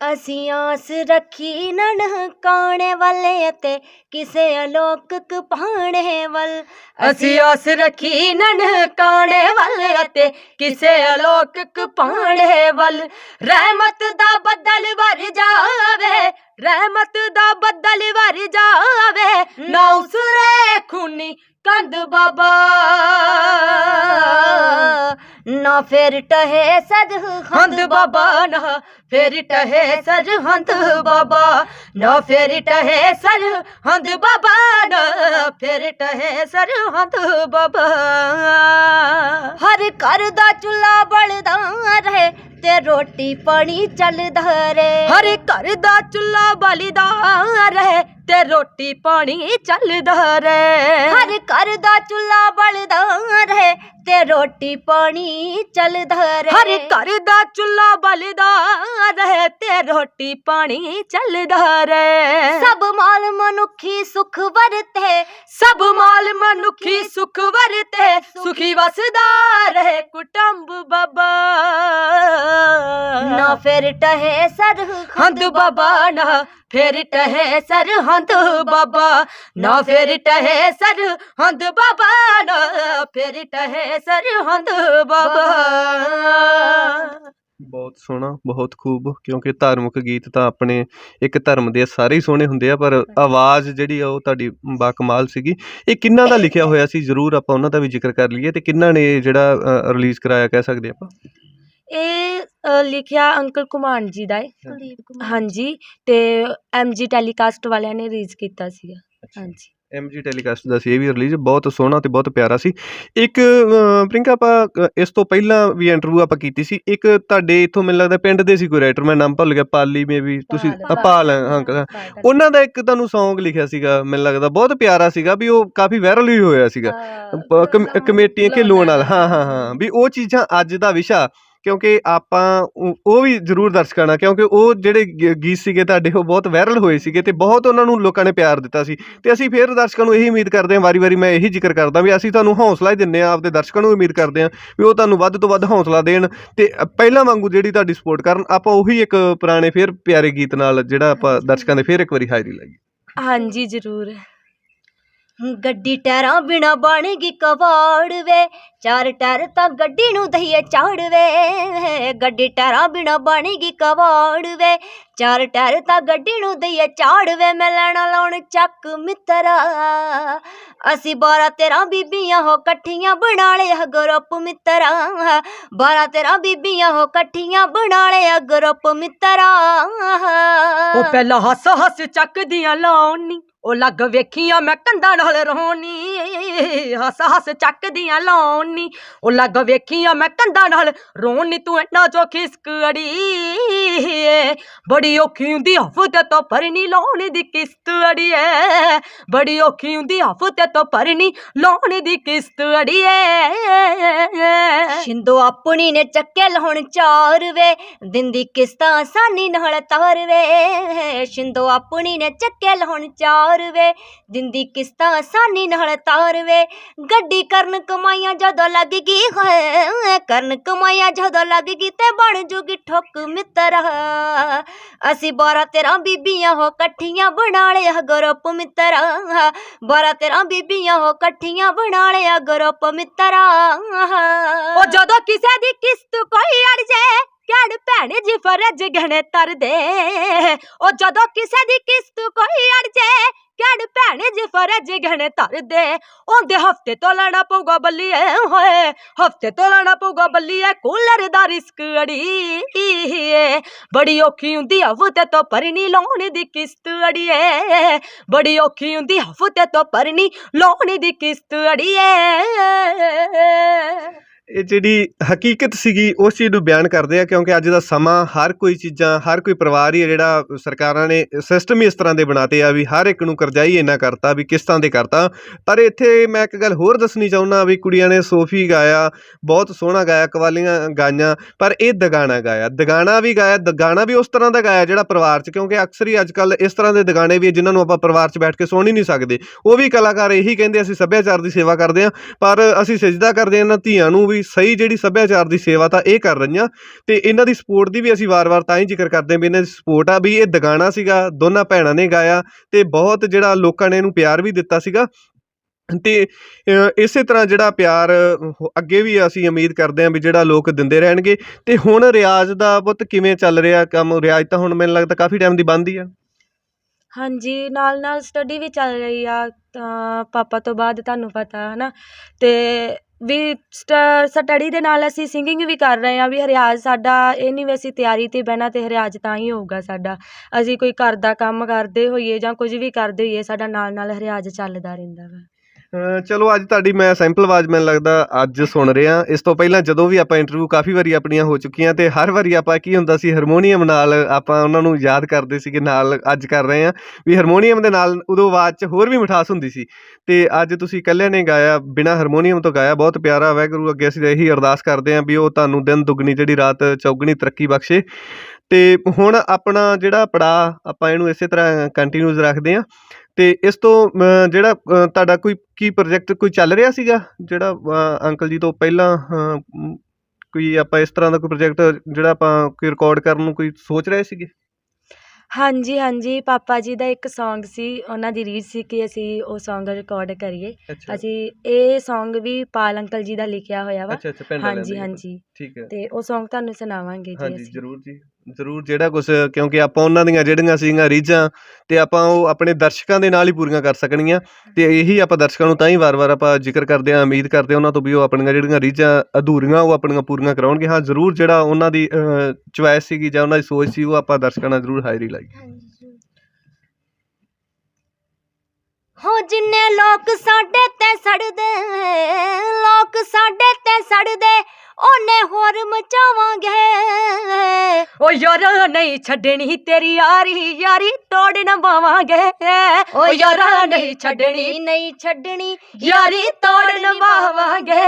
ਅਸੀਂ ਆਸ ਰੱਖੀ ਨਨ ਕਾਣੇ ਵਾਲੇ ਅਤੇ ਕਿਸੇ ਅਲੋਕਕ ਪਾਣੇ ਵੱਲ। ਅਸੀਂ ਆਸ ਰੱਖੀ ਨਨ ਕਾਣੇ ਵਾਲੇ ਅਤੇ ਕਿਸੇ ਅਲੋਕਕ ਪਾਣੇ ਵੱਲ। ਰਹਿਮਤ ਦਾ ਬੱਦਲ ਵਰ ਜਾਵੇ, ਰਹਿਮਤ ਦਾ ਬੱਦਲ ਵਰ ਜਾਵੇ। ਨਾ ਉਸਰੇ ਖੂਨੀ ਕੰਦ ਬਾਬਾ। ਨਾ ਫਿਰ ਟਹੇ ਸਦ ਹੰਦ ਬਾਬਾ ਨਾ ਫੇਰ ਟਹੇ ਸਰਹੰਦ ਬਾਬਾ। ਨਾ ਫੇਰ ਟਹੇ ਸਰਹੰਦ ਬਾਬਾ ਨਾ ਫੇਰ ਟਹੇ ਸਰਹੰਦ ਬਾਬਾ। ਹਰ ਘਰ ਦਾ ਚੁੱਲਾ ਬਲਦਾ ਰਹੇ ਤੇ ਰੋਟੀ ਪਾਣੀ ਚੱਲਦਾ ਰੇ ਹਰ ਘਰ ਦਾ ਚੁੱਲਾ ਬਲਿਦਾ ਰਹੇ ਤੇ ਰੋਟੀ ਪਾਣੀ ਚੱਲਦਾ ਰਹੇ। ਹਰ ਘਰ ਦਾ ਚੁੱਲਾ ਬਲਦਾ ਰਹੇ ਤੇ ਰੋਟੀ ਪਾਣੀ ਚੱਲਦਾ ਰੇ ਹਰ ਘਰ ਦਾ ਚੁੱਲਾ ਬਲਿਦਾ ਰਹੇ ਤੇ ਰੋਟੀ ਪਾਣੀ ਚੱਲਦਾ ਰਹੇ। ਸਭ ਮਾਲ ਮਨੁੱਖੀ ਸੁਖ ਵਰਤੇ। ਸਭ ਮਾਲ ਮਨੁੱਖੀ ਸੁਖ ਵਰਤੇ। ਸੁਖੀ ਵਸਦਾ ਰਹੇ ਕੁਟੰਬ ਬਾਬਾ। ਨਾ ਫਿਰ ਟਹੇ ਸਰ ਹੰਦ ਬਾਬਾ ਨਾ ਫੇਰ ਟਹੇ ਸਰ ਹੰਦ ਬਾਬਾ। ਨਾ ਫੇਰ ਟਹੇ ਸਰ ਹੰਦ ਬਾਬਾ ਨਾ ਫੇਰ ਟਹੇ ਸਰ ਹੰਦ ਬਾਬਾ। ਬਹੁਤ ਸੋਹਣਾ ਬਹੁਤ ਖੂਬ ਕਿਉਂਕਿ ਧਾਰਮਿਕ ਗੀਤ ਤਾਂ ਆਪਣੇ ਇੱਕ ਧਰਮ ਦੇ ਸਾਰੇ ਹੀ ਸੋਹਣੇ ਹੁੰਦੇ ਆ ਪਰ ਆਵਾਜ਼ ਜਿਹੜੀ ਆ ਉਹ ਤੁਹਾਡੀ ਬਾ ਕਮਾਲ ਸੀਗੀ। ਇਹ ਕਿੰਨਾ ਦਾ ਲਿਖਿਆ ਹੋਇਆ ਸੀ? ਜ਼ਰੂਰ ਆਪਾਂ ਉਹਨਾਂ ਦਾ ਵੀ ਜ਼ਿਕਰ ਕਰ ਲਈਏ ਤੇ ਕਿੰਨਾ ਨੇ ਜਿਹੜਾ ਰਿਲੀਜ਼ ਕਰਾਇਆ ਕਹਿ ਸਕਦੇ ਆਪਾਂ? ਇਹ ਅ, ਲਿਖਿਆ ਅੰਕਲ ਕੁਮਾਨ ਜੀ ਦਾ ਹੈ ਹਾਂਜੀ ਤੇ ਐਮਜੀ ਟੈਲੀਕਾਸਟ ਵਾਲਿਆਂ ਨੇ ਰਿਲੀਜ਼ ਕੀਤਾ ਸੀਗਾ। ਹਾਂਜੀ। ਐਮਜੀ ਟੈਲੀਕਾਸਟ ਦਾ ਸੀ ਇਹ ਵੀ ਰਿਲੀਜ਼ ਬਹੁਤ ਸੋਹਣਾ ਤੇ ਬਹੁਤ ਪਿਆਰਾ ਸੀ। ਇੱਕ ਪ੍ਰਿੰਕਾ ਆਪਾਂ ਇਸ ਤੋਂ ਪਹਿਲਾਂ ਵੀ ਇੰਟਰਵਿਊ ਆਪਾਂ ਕੀਤੀ ਸੀ। ਇੱਕ ਤੁਹਾਡੇ ਇਥੋਂ ਮੈਨੂੰ ਲੱਗਦਾ ਪਿੰਡ ਦੇ ਸੀ ਕੋਈ ਰਾਈਟਰ ਮੈਂ ਨਾਮ ਭੁੱਲ ਗਿਆ ਪਾਲੀ ਮੇ ਵੀ ਤੁਸੀਂ ਪਾਲ। ਅ, ਪਾਲ ਹਾਂ ਉਹਨਾਂ ਦਾ ਇੱਕ ਤੁਹਾਨੂੰ Song ਲਿਖਿਆ ਸੀਗਾ ਮੈਨੂੰ ਲੱਗਦਾ ਬਹੁਤ ਪਿਆਰਾ ਸੀਗਾ ਵੀ ਉਹ ਕਾਫੀ ਵਾਇਰਲ ਵੀ ਹੋਇਆ ਸੀਗਾ। ਕਮੇਟੀਆਂ ਘਿੱਲੂਣ ਨਾਲ ਹਾਂ ਹਾਂ ਹਾਂ ਵੀ ਉਹ ਚੀਜ਼ਾਂ ਅੱਜ ਦਾ ਵਿਸ਼ਾ ਕਿਉਂਕਿ ਆਪਾਂ ਉਹ ਵੀ ਜ਼ਰੂਰ ਦਰਸ਼ਕਾਂ ਨਾਲ, ਕਿਉਂਕਿ ਉਹ ਜਿਹੜੇ ਗੀਤ ਸੀਗੇ ਤੁਹਾਡੇ, ਉਹ ਬਹੁਤ ਵਾਇਰਲ ਹੋਏ ਸੀਗੇ ਤੇ ਬਹੁਤ ਉਹਨਾਂ ਨੂੰ ਲੋਕਾਂ ਨੇ ਪਿਆਰ ਦਿੱਤਾ ਸੀ। ਤੇ ਅਸੀਂ ਫਿਰ ਦਰਸ਼ਕਾਂ ਨੂੰ ਇਹੀ ਉਮੀਦ ਕਰਦੇ ਹਾਂ ਵਾਰੀ-ਵਾਰੀ ਮੈਂ ਇਹੀ ਜ਼ਿਕਰ ਕਰਦਾ ਵੀ ਅਸੀਂ ਤੁਹਾਨੂੰ ਹੌਸਲਾ ਹੀ ਦਿੰਨੇ ਆ ਆਪਦੇ ਦਰਸ਼ਕਾਂ ਨੂੰ ਉਮੀਦ ਕਰਦੇ ਹਾਂ ਵੀ ਉਹ ਤੁਹਾਨੂੰ ਵੱਧ ਤੋਂ ਵੱਧ ਹੌਸਲਾ ਦੇਣ ਤੇ ਪਹਿਲਾਂ ਵਾਂਗੂ ਜਿਹੜੀ ਤੁਹਾਡੀ ਸਪੋਰਟ ਕਰਨ, ਆਪਾਂ ਉਹੀ ਇੱਕ ਪੁਰਾਣੇ ਫਿਰ ਪਿਆਰੇ ਗੀਤ ਨਾਲ ਜਿਹੜਾ ਆਪਾਂ ਦਰਸ਼ਕਾਂ ਦੇ ਫਿਰ ਇੱਕ ਵਾਰੀ ਹਾਜ਼ਰੀ ਲਾਈਏ। ਹਾਂਜੀ, ਜ਼ਰੂਰ। ਗੱਡੀ ਟੈਰਾਂ ਬਿਨਾ ਬਣੇਗੀ ਕਵਾੜ ਵੇ। ਚਾਰ ਟੈਰ ਤਾਂ ਗੱਡੀ ਨੂੰ ਦਈਏ ਚਾੜ ਵੇ। ਗੱਡੀ ਟੈਰਾਂ ਬਿਨਾ ਬਣੇਗੀ ਕਵਾੜ ਵੇ। ਚਾਰ ਟੈਰ ਤਾਂ ਗੱਡੀ ਨੂੰ ਦਈਏ ਚਾੜ ਵੇ। ਮੈਂ ਲੈਣਾ ਲਾਉਣ ਚੱਕ ਮਿੱਤਰਾ। ਅਸੀਂ 12 13 ਬੀਬੀਆਂ ਹੋ ਇਕੱਠੀਆਂ ਬਣਾ ਲਿਆ ਗਰੁੱਪ ਮਿੱਤਰਾ। 12 13 ਬੀਬੀਆਂ ਹੋ ਇਕੱਠੀਆਂ ਬਣਾ ਲਿਆ ਗਰੁੱਪ ਮਿੱਤਰਾ। ਉਹ ਪਹਿਲਾਂ ਹੱਸ ਹੱਸ ਚੱਕਦੀਆਂ ਲਾਉਣੀ। ਉਹ ਲੱਗ ਵੇਖੀਆਂ ਮੈਂ ਕੰਧਾਂ ਨਾਲ ਰੋਣੀ, ਹੱਸ ਹੱਸ ਚੱਕਦੀਆਂ ਲਾਉਣੀ। ਉਹ ਲੱਗ ਵੇਖੀਆਂ ਮੈਂ ਕੰਧਾਂ ਨਾਲ ਰੋਣੀ, ਤੂੰ ਇੰਨਾ ਜੋ ਖਿਸਕ ਬੜੀ ਔਖੀ ਹੁੰਦੀ ਹਫ਼ਤੇ ਤੋਂ ਭਰਨੀ ਲਾਉਣ ਦੀ ਕਿਸ਼ਤ ਅੜੀਏ। ਬੜੀ ਔਖੀ ਹੁੰਦੀ ਹਫ਼ਤੇ ਤੋਂ ਭਰਨੀ ਲਾਉਣ ਦੀ ਕਿਸ਼ਤ ਅੜੀਏ। ਸ਼ਿੰਦੋ ਆਪਣੀ ਨੇ ਚੱਕੇ ਲਾਉਣ ਚਾਰ ਵੇ, ਦਿੰਦੀ ਕਿਸ਼ਤਾਂ ਆਸਾਨੀ ਨਾਲ ਤਾਰ ਵੇ। ਸ਼ਿੰਦੋ ਆਪਣੀ ਨੇ ਚੱਕੇ ਲਾਉਣ ਚਾਰ ਹੋਰ ਵੇ ਦਿੰਦੀ ਕਿਸ਼ਤਾਂ ਆਸਾਨੀ ਨਾਲ ਤਾਰ ਵੇ ਗੱਡੀ ਕਰਨ ਕਮਾਈਆਂ ਜਦੋਂ ਲੱਗ ਗਈ ਹੋਏ ਕਰਨ ਕਮਾਈਆਂ ਜਦੋਂ ਲੱਗ ਗਈ ਤੇ ਬਣ ਜੂਗੀ ਠੋਕ ਮਿੱਤਰਾ ਅਸੀਂ ਬਾਰਾਂ ਤੇਰਾਂ ਬੀਬੀਆਂ ਹੋ ਇਕੱਠੀਆਂ ਬਣਾ ਲਿਆ ਗਰੁੱਪ ਮਿੱਤਰਾ ਬਾਰਾਂ ਤੇਰਾਂ ਬੀਬੀਆਂ ਹੋ ਇਕੱਠੀਆਂ ਬਣਾ ਲਿਆ ਗਰੁੱਪ ਮਿੱਤਰਾ ਉਹ ਜਦੋਂ ਕਿਸੇ ਦੀ ਕਿਸ਼ਤ ਕੋਈ ਅੜ ਜਾਏ ਕਿਹੜ ਭੈਣ ਜੀ ਫਰਜ ਗਹਿਣੇ ਤਰਦੇ। ਉਹ ਜਦੋਂ ਕਿਸੇ ਦੀ ਕਿਸ਼ਤ ਕੋਈ ਅੜ ਜਾਏ ਕਿਹੜ ਭੈਣ ਜੀ ਫਰਜ ਗਹਿਣੇ ਤਰਦੇ। ਉਹਦੇ ਹਫ਼ਤੇ ਤੋਂ ਲੈਣਾ ਪਊਗਾ ਬੱਲੀਏ, ਹੋਏ। ਹਫ਼ਤੇ ਤੋਂ ਲੈਣਾ ਪਊਗਾ ਬੱਲੀਏ, ਕੂਲਰ ਦਾ ਰਿਸਕ ਅੜੀਏ ਬੜੀ ਔਖੀ ਹੁੰਦੀ ਹਫ਼ਤੇ ਤੋਂ ਭਰਨੀ ਲੋਨ ਦੀ ਕਿਸ਼ਤ ਅੜੀਏ। ਬੜੀ ਔਖੀ ਹੁੰਦੀ ਹਫ਼ਤੇ ਤੋਂ ਭਰਨੀ ਲੋਨ ਦੀ ਕਿਸ਼ਤ ਅੜੀਏ। ਇਹ ਜਿਹੜੀ ਹਕੀਕਤ ਸੀਗੀ, ਉਸ ਚੀਜ਼ ਨੂੰ ਬਿਆਨ ਕਰਦੇ ਆ, ਕਿਉਂਕਿ ਅੱਜ ਦਾ ਸਮਾਂ ਹਰ ਕੋਈ ਚੀਜ਼ਾਂ, ਹਰ ਕੋਈ ਪਰਿਵਾਰ ਹੀ ਹੈ ਜਿਹੜਾ ਸਰਕਾਰਾਂ ਨੇ ਸਿਸਟਮ ਹੀ ਇਸ ਤਰ੍ਹਾਂ ਦੇ ਬਣਾਤੇ ਆ ਵੀ ਹਰ ਇੱਕ ਨੂੰ ਕਰਜ਼ਾਈ ਇੰਨਾ ਕਰਤਾ ਵੀ ਕਿਸ਼ਤਾਂ ਦੇ ਕਰਤਾ। ਪਰ ਇੱਥੇ ਮੈਂ ਇੱਕ ਗੱਲ ਹੋਰ ਦੱਸਣੀ ਚਾਹੁੰਦਾ ਵੀ ਕੁੜੀਆਂ ਨੇ ਸੋਫੀ ਗਾਇਆ, ਬਹੁਤ ਸੋਹਣਾ ਗਾਇਆ, ਕਵਾਲੀਆਂ ਗਾਈਆਂ, ਪਰ ਇਹ ਦਗਾਣਾ ਗਾਇਆ। ਦਗਾਣਾ ਵੀ ਗਾਇਆ, ਦਗਾਣਾ ਵੀ ਉਸ ਤਰ੍ਹਾਂ ਦਾ ਗਾਇਆ ਜਿਹੜਾ ਪਰਿਵਾਰ 'ਚ, ਕਿਉਂਕਿ ਅਕਸਰ ਹੀ ਅੱਜ ਕੱਲ ਇਸ ਤਰ੍ਹਾਂ ਦੇ ਦਗਾਣੇ ਵੀ ਹੈ ਜਿਨ੍ਹਾਂ ਨੂੰ ਆਪਾਂ ਪਰਿਵਾਰ 'ਚ ਬੈਠ ਕੇ ਸੁਣ ਹੀ ਨਹੀਂ ਸਕਦੇ। ਉਹ ਵੀ ਕਲਾਕਾਰ ਇਹੀ ਕਹਿੰਦੇ, ਅਸੀਂ ਸੱਭਿਆਚਾਰ ਦੀ ਸੇਵਾ ਕਰਦੇ ਹਾਂ ਪਰ ਅਸੀਂ ਸਜਦਾ ਕਰਦੇ ਹਾਂ ਇਹਨਾਂ ਧੀਆਂ ਨੂੰ ਵੀ ਸਹੀ ਜਿਹੜੀ ਸੱਭਿਆਚਾਰ ਦੀ ਸੇਵਾ ਤਾਂ ਇਹ ਕਰ ਰਹੀਆਂ ਤੇ ਇਹਨਾਂ ਦੀ ਸਪੋਰਟ ਦੀ ਵੀ ਅਸੀਂ ਵਾਰ-ਵਾਰ ਤਾਂ ਹੀ ਜ਼ਿਕਰ ਕਰਦੇ ਹਾਂ ਵੀ ਇਹਨਾਂ ਦੀ ਸਪੋਰਟ ਆ ਵੀ ਇਹ ਦਗਾਣਾ ਸੀਗਾ, ਦੋਨਾਂ ਭੈਣਾਂ ਨੇ ਗਾਇਆ ਤੇ ਬਹੁਤ ਜਿਹੜਾ ਲੋਕਾਂ ਨੇ ਇਹਨੂੰ ਪਿਆਰ ਵੀ ਦਿੱਤਾ ਸੀਗਾ। ਤੇ ਇਸੇ ਤਰ੍ਹਾਂ ਜਿਹੜਾ ਪਿਆਰ ਅੱਗੇ ਵੀ ਅਸੀਂ ਉਮੀਦ ਕਰਦੇ ਹਾਂ ਵੀ ਜਿਹੜਾ ਲੋਕ ਦਿੰਦੇ ਰਹਿਣਗੇ। ਤੇ ਹੁਣ ਰਿਆਜ਼ ਦਾ ਪੁੱਤ ਕਿਵੇਂ ਚੱਲ ਰਿਹਾ ਕੰਮ? ਰਿਆਜ਼ ਤਾਂ ਹੁਣ ਮੈਨੂੰ ਲੱਗਦਾ ਕਾਫੀ ਟਾਈਮ ਦੀ ਬੰਦ ਹੀ ਆ। ਹਾਂਜੀ ਨਾਲ ਨਾਲ ਸਟੱਡੀ ਵੀ ਚੱਲ ਰਹੀ ਆ, ਤਾਂ ਪਾਪਾ ਤੋਂ ਬਾਅਦ ਤੁਹਾਨੂੰ ਪਤਾ ਹੈ ਨਾ ਤੇ ਵੀ ਸਟ, ਸਟੱਡੀ ਦੇ ਨਾਲ ਅਸੀਂ ਸਿੰਗਿੰਗ ਵੀ ਕਰ ਰਹੇ ਹਾਂ, ਵੀ ਰਿਆਜ਼ ਸਾਡਾ, ਇਹ ਨਹੀਂ ਵੀ ਅਸੀਂ ਤਿਆਰੀ ਤੇ ਬਹਿਣਾ ਤੇ ਰਿਆਜ਼ ਤਾਂ ਹੀ ਹੋਊਗਾ ਸਾਡਾ। ਅਸੀਂ ਕੋਈ ਘਰ ਦਾ ਕੰਮ ਕਰਦੇ ਹੋਈਏ ਜਾਂ ਕੁਝ ਵੀ ਕਰਦੇ ਹੋਈਏ, ਸਾਡਾ ਨਾਲ ਨਾਲ ਰਿਆਜ਼ ਚੱਲਦਾ ਰਹਿੰਦਾ ਵਾ। ਚਲੋ ਅੱਜ ਤੁਹਾਡੀ ਮੈਂ ਸੈਂਪਲ ਆਵਾਜ਼ ਮੈਨੂੰ ਲੱਗਦਾ ਅੱਜ ਸੁਣ ਰਿਹਾ। ਇਸ ਤੋਂ ਪਹਿਲਾਂ ਜਦੋਂ ਵੀ ਆਪਾਂ ਇੰਟਰਵਿਊ ਕਾਫੀ ਵਾਰੀ ਆਪਣੀਆਂ ਹੋ ਚੁੱਕੀਆਂ ਤੇ ਹਰ ਵਾਰੀ ਆਪਾਂ ਕੀ ਹੁੰਦਾ ਸੀ ਹਾਰਮੋਨੀਅਮ ਨਾਲ ਆਪਾਂ ਉਹਨਾਂ ਨੂੰ ਯਾਦ ਕਰਦੇ ਸੀ ਕਿ ਨਾਲ ਅੱਜ ਕਰ ਰਹੇ ਆ ਵੀ ਹਾਰਮੋਨੀਅਮ ਦੇ ਨਾਲ ਉਦੋਂ ਆਵਾਜ਼ 'ਚ ਹੋਰ ਵੀ ਮਿਠਾਸ ਹੁੰਦੀ ਸੀ। ਤੇ ਅੱਜ ਤੁਸੀਂ ਇਕੱਲਿਆਂ ਨੇ ਗਾਇਆ, ਬਿਨਾ ਹਾਰਮੋਨੀਅਮ ਤੋਂ ਗਾਇਆ, ਬਹੁਤ ਪਿਆਰਾ, ਵਾਹਿਗੁਰੂ, ਅੱਗੇ ਅਸੀਂ ਇਹੀ ਅਰਦਾਸ ਕਰਦੇ ਹਾਂ ਵੀ ਉਹ ਤੁਹਾਨੂੰ ਦਿਨ ਦੁੱਗਣੀ, ਜਿਹੜੀ ਰਾਤ ਚੌਗਣੀ ਤਰੱਕੀ ਬਖਸ਼ੇ। ਤੇ ਹੁਣ ਆਪਣਾ ਜਿਹੜਾ ਪੜਾ ਆਪਾਂ ਇਹਨੂੰ ਇਸੇ ਤਰ੍ਹਾਂ ਕੰਟੀਨਿਊਸ ਰੱਖਦੇ ਹਾਂ ਤੇ ਇਸ ਤੋਂ ਜਿਹੜਾ ਤੁਹਾਡਾ ਕੋਈ ਕੀ ਪ੍ਰੋਜੈਕਟ ਕੋਈ ਚੱਲ ਰਿਹਾ ਸੀਗਾ? ਜਿਹੜਾ ਅੰਕਲ ਜੀ ਤੋਂ ਪਹਿਲਾਂ ਕੋਈ ਆਪਾਂ ਇਸ ਤਰ੍ਹਾਂ ਦਾ ਕੋਈ ਪ੍ਰੋਜੈਕਟ ਜਿਹੜਾ ਆਪਾਂ ਕੋਈ ਰਿਕਾਰਡ ਕਰਨ ਨੂੰ ਕੋਈ ਸੋਚ ਰਹੇ ਸੀਗੇ? ਹਾਂਜੀ ਹਾਂਜੀ। ਪਾਪਾ ਜੀ ਦਾ ਇੱਕ Song ਸੀ ਉਹਨਾਂ ਦੀ ਰੀਝ ਸੀ ਕਿ ਅਸੀਂ ਉਹ Song ਰਿਕਾਰਡ ਕਰੀਏ। ਅੱਛਾ। ਅਸੀਂ ਇਹ Song ਵੀ ਪਾਲ ਅੰਕਲ ਜੀ ਦਾ ਲਿਖਿਆ ਹੋਇਆ ਵਾ। ਅੱਛਾ ਅੱਛਾ ਪਿੰਡ ਵਾਲਿਆਂ ਹਾਂਜੀ ਦੇ ਹਾਂਜੀ। ਠੀਕ ਹੈ। ਤੇ ਉਹ Song ਤੁਹਾਨੂੰ ਸੁਣਾਵਾਂਗੇ ਜੀ ਹਾਂਜੀ ਅਸੀਂ। ਜ਼ਰੂਰ ਜੀ। ਜ਼ਰੂਰ ਜਿਹੜਾ ਕੁਝ ਕਿਉਂਕਿ ਆਪਾਂ ਉਹਨਾਂ ਦੀਆਂ ਜਿਹੜੀਆਂ ਸੀਗੀਆਂ ਰੀਝਾਂ ਤੇ ਆਪਾਂ ਉਹ ਆਪਣੇ ਦਰਸ਼ਕਾਂ ਦੇ ਨਾਲ ਹੀ ਪੂਰੀਆਂ ਕਰ ਸਕਣੀਆਂ ਤੇ ਇਹੀ ਆਪਾਂ ਦਰਸ਼ਕਾਂ ਨੂੰ ਤਾਂ ਹੀ ਵਾਰ-ਵਾਰ ਆਪਾਂ ਜ਼ਿਕਰ ਕਰਦੇ ਹਾਂ, ਉਮੀਦ ਕਰਦੇ ਹਾਂ ਉਹਨਾਂ ਤੋਂ ਵੀ ਉਹ ਆਪਣੀਆਂ ਜਿਹੜੀਆਂ ਰੀਝਾਂ ਅਧੂਰੀਆਂ ਉਹ ਆਪਣੀਆਂ ਪੂਰੀਆਂ ਕਰਾਉਣਗੇ। ਹਾਂ, ਜ਼ਰੂਰ ਜਿਹੜਾ ਉਹਨਾਂ ਦੀ ਚੁਆਇਸ ਸੀਗੀ ਜਾਂ ਉਹਨਾਂ ਦੀ ਸੋਚ ਸੀ ਉਹ ਆਪਾਂ ਦਰਸ਼ਕਾਂ ਨਾਲ ਜ਼ਰੂਰ ਹਾਜ਼ਰੀ ਲਾਈ ਹੋ ਜਿੰਨੇ ਲੋਕ ਸਾਡੇ ਤੇ ਸੜਦੇ ਲੋਕ ਸਾਡੇ ਤੇ ਸੜਦੇ ਉਹਨੇ ਹੋਰ ਮਚਾਵਾਂਗੇ। ਓ ਯਾਰਾ ਨਹੀਂ ਛੱਡਣੀ ਤੇਰੀ ਯਾਰੀ ਯਾਰੀ ਤੋੜ ਨਾ ਪਾਵਾਂਗੇ ਓ ਯਾਰਾ ਨਹੀਂ ਛੱਡਣੀ ਨਹੀਂ ਛੱਡਣੀ ਯਾਰੀ ਤੋੜ ਨਾ ਪਾਵਾਂਗੇ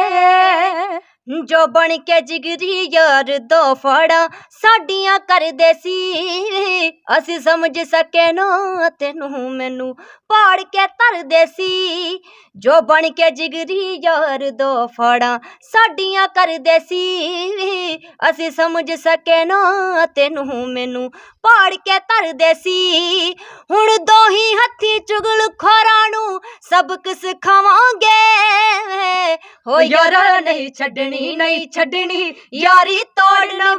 ਜੋ ਬਣ ਕੇ ਜਿਗਰੀ ਯਾਰ ਦੋ ਫੜਾ ਸਾਡੀਆਂ ਕਰਦੇ ਸੀ। ਅਸੀਂ ਸਮਝ ਸਕੇ ਨਾ ਤੈਨੂੰ ਮੈਨੂੰ ਪਾੜ ਕੇ ਧਰਦੇ ਸੀ। ਜੋ ਬਣ ਕੇ ਜਿਗਰੀ ਯਾਰ ਦੋ ਫੜਾ ਸਾਡੀਆਂ ਕਰਦੇ ਸੀ। ਅਸੀਂ ਸਮਝ ਸਕੇ ਨਾ ਤੈਨੂੰ ਮੈਨੂੰ ਪਾੜ ਕੇ ਧਰਦੇ ਸੀ। ਹੁਣ ਦੋਹੀ ਹੱਥੀ ਚੁਗਲ ਖੋਰਾਂ ਨੂੰ ਸਬਕ ਸਿਖਾਵਾਂਗੇ। ਹੋ ਯਾਰਾ ਨਹੀਂ ਛੱਡਣੀ ਨਹੀਂ ਛੱਡਣੀ, ਯਾਰੀ ਤੋੜ ਨਾ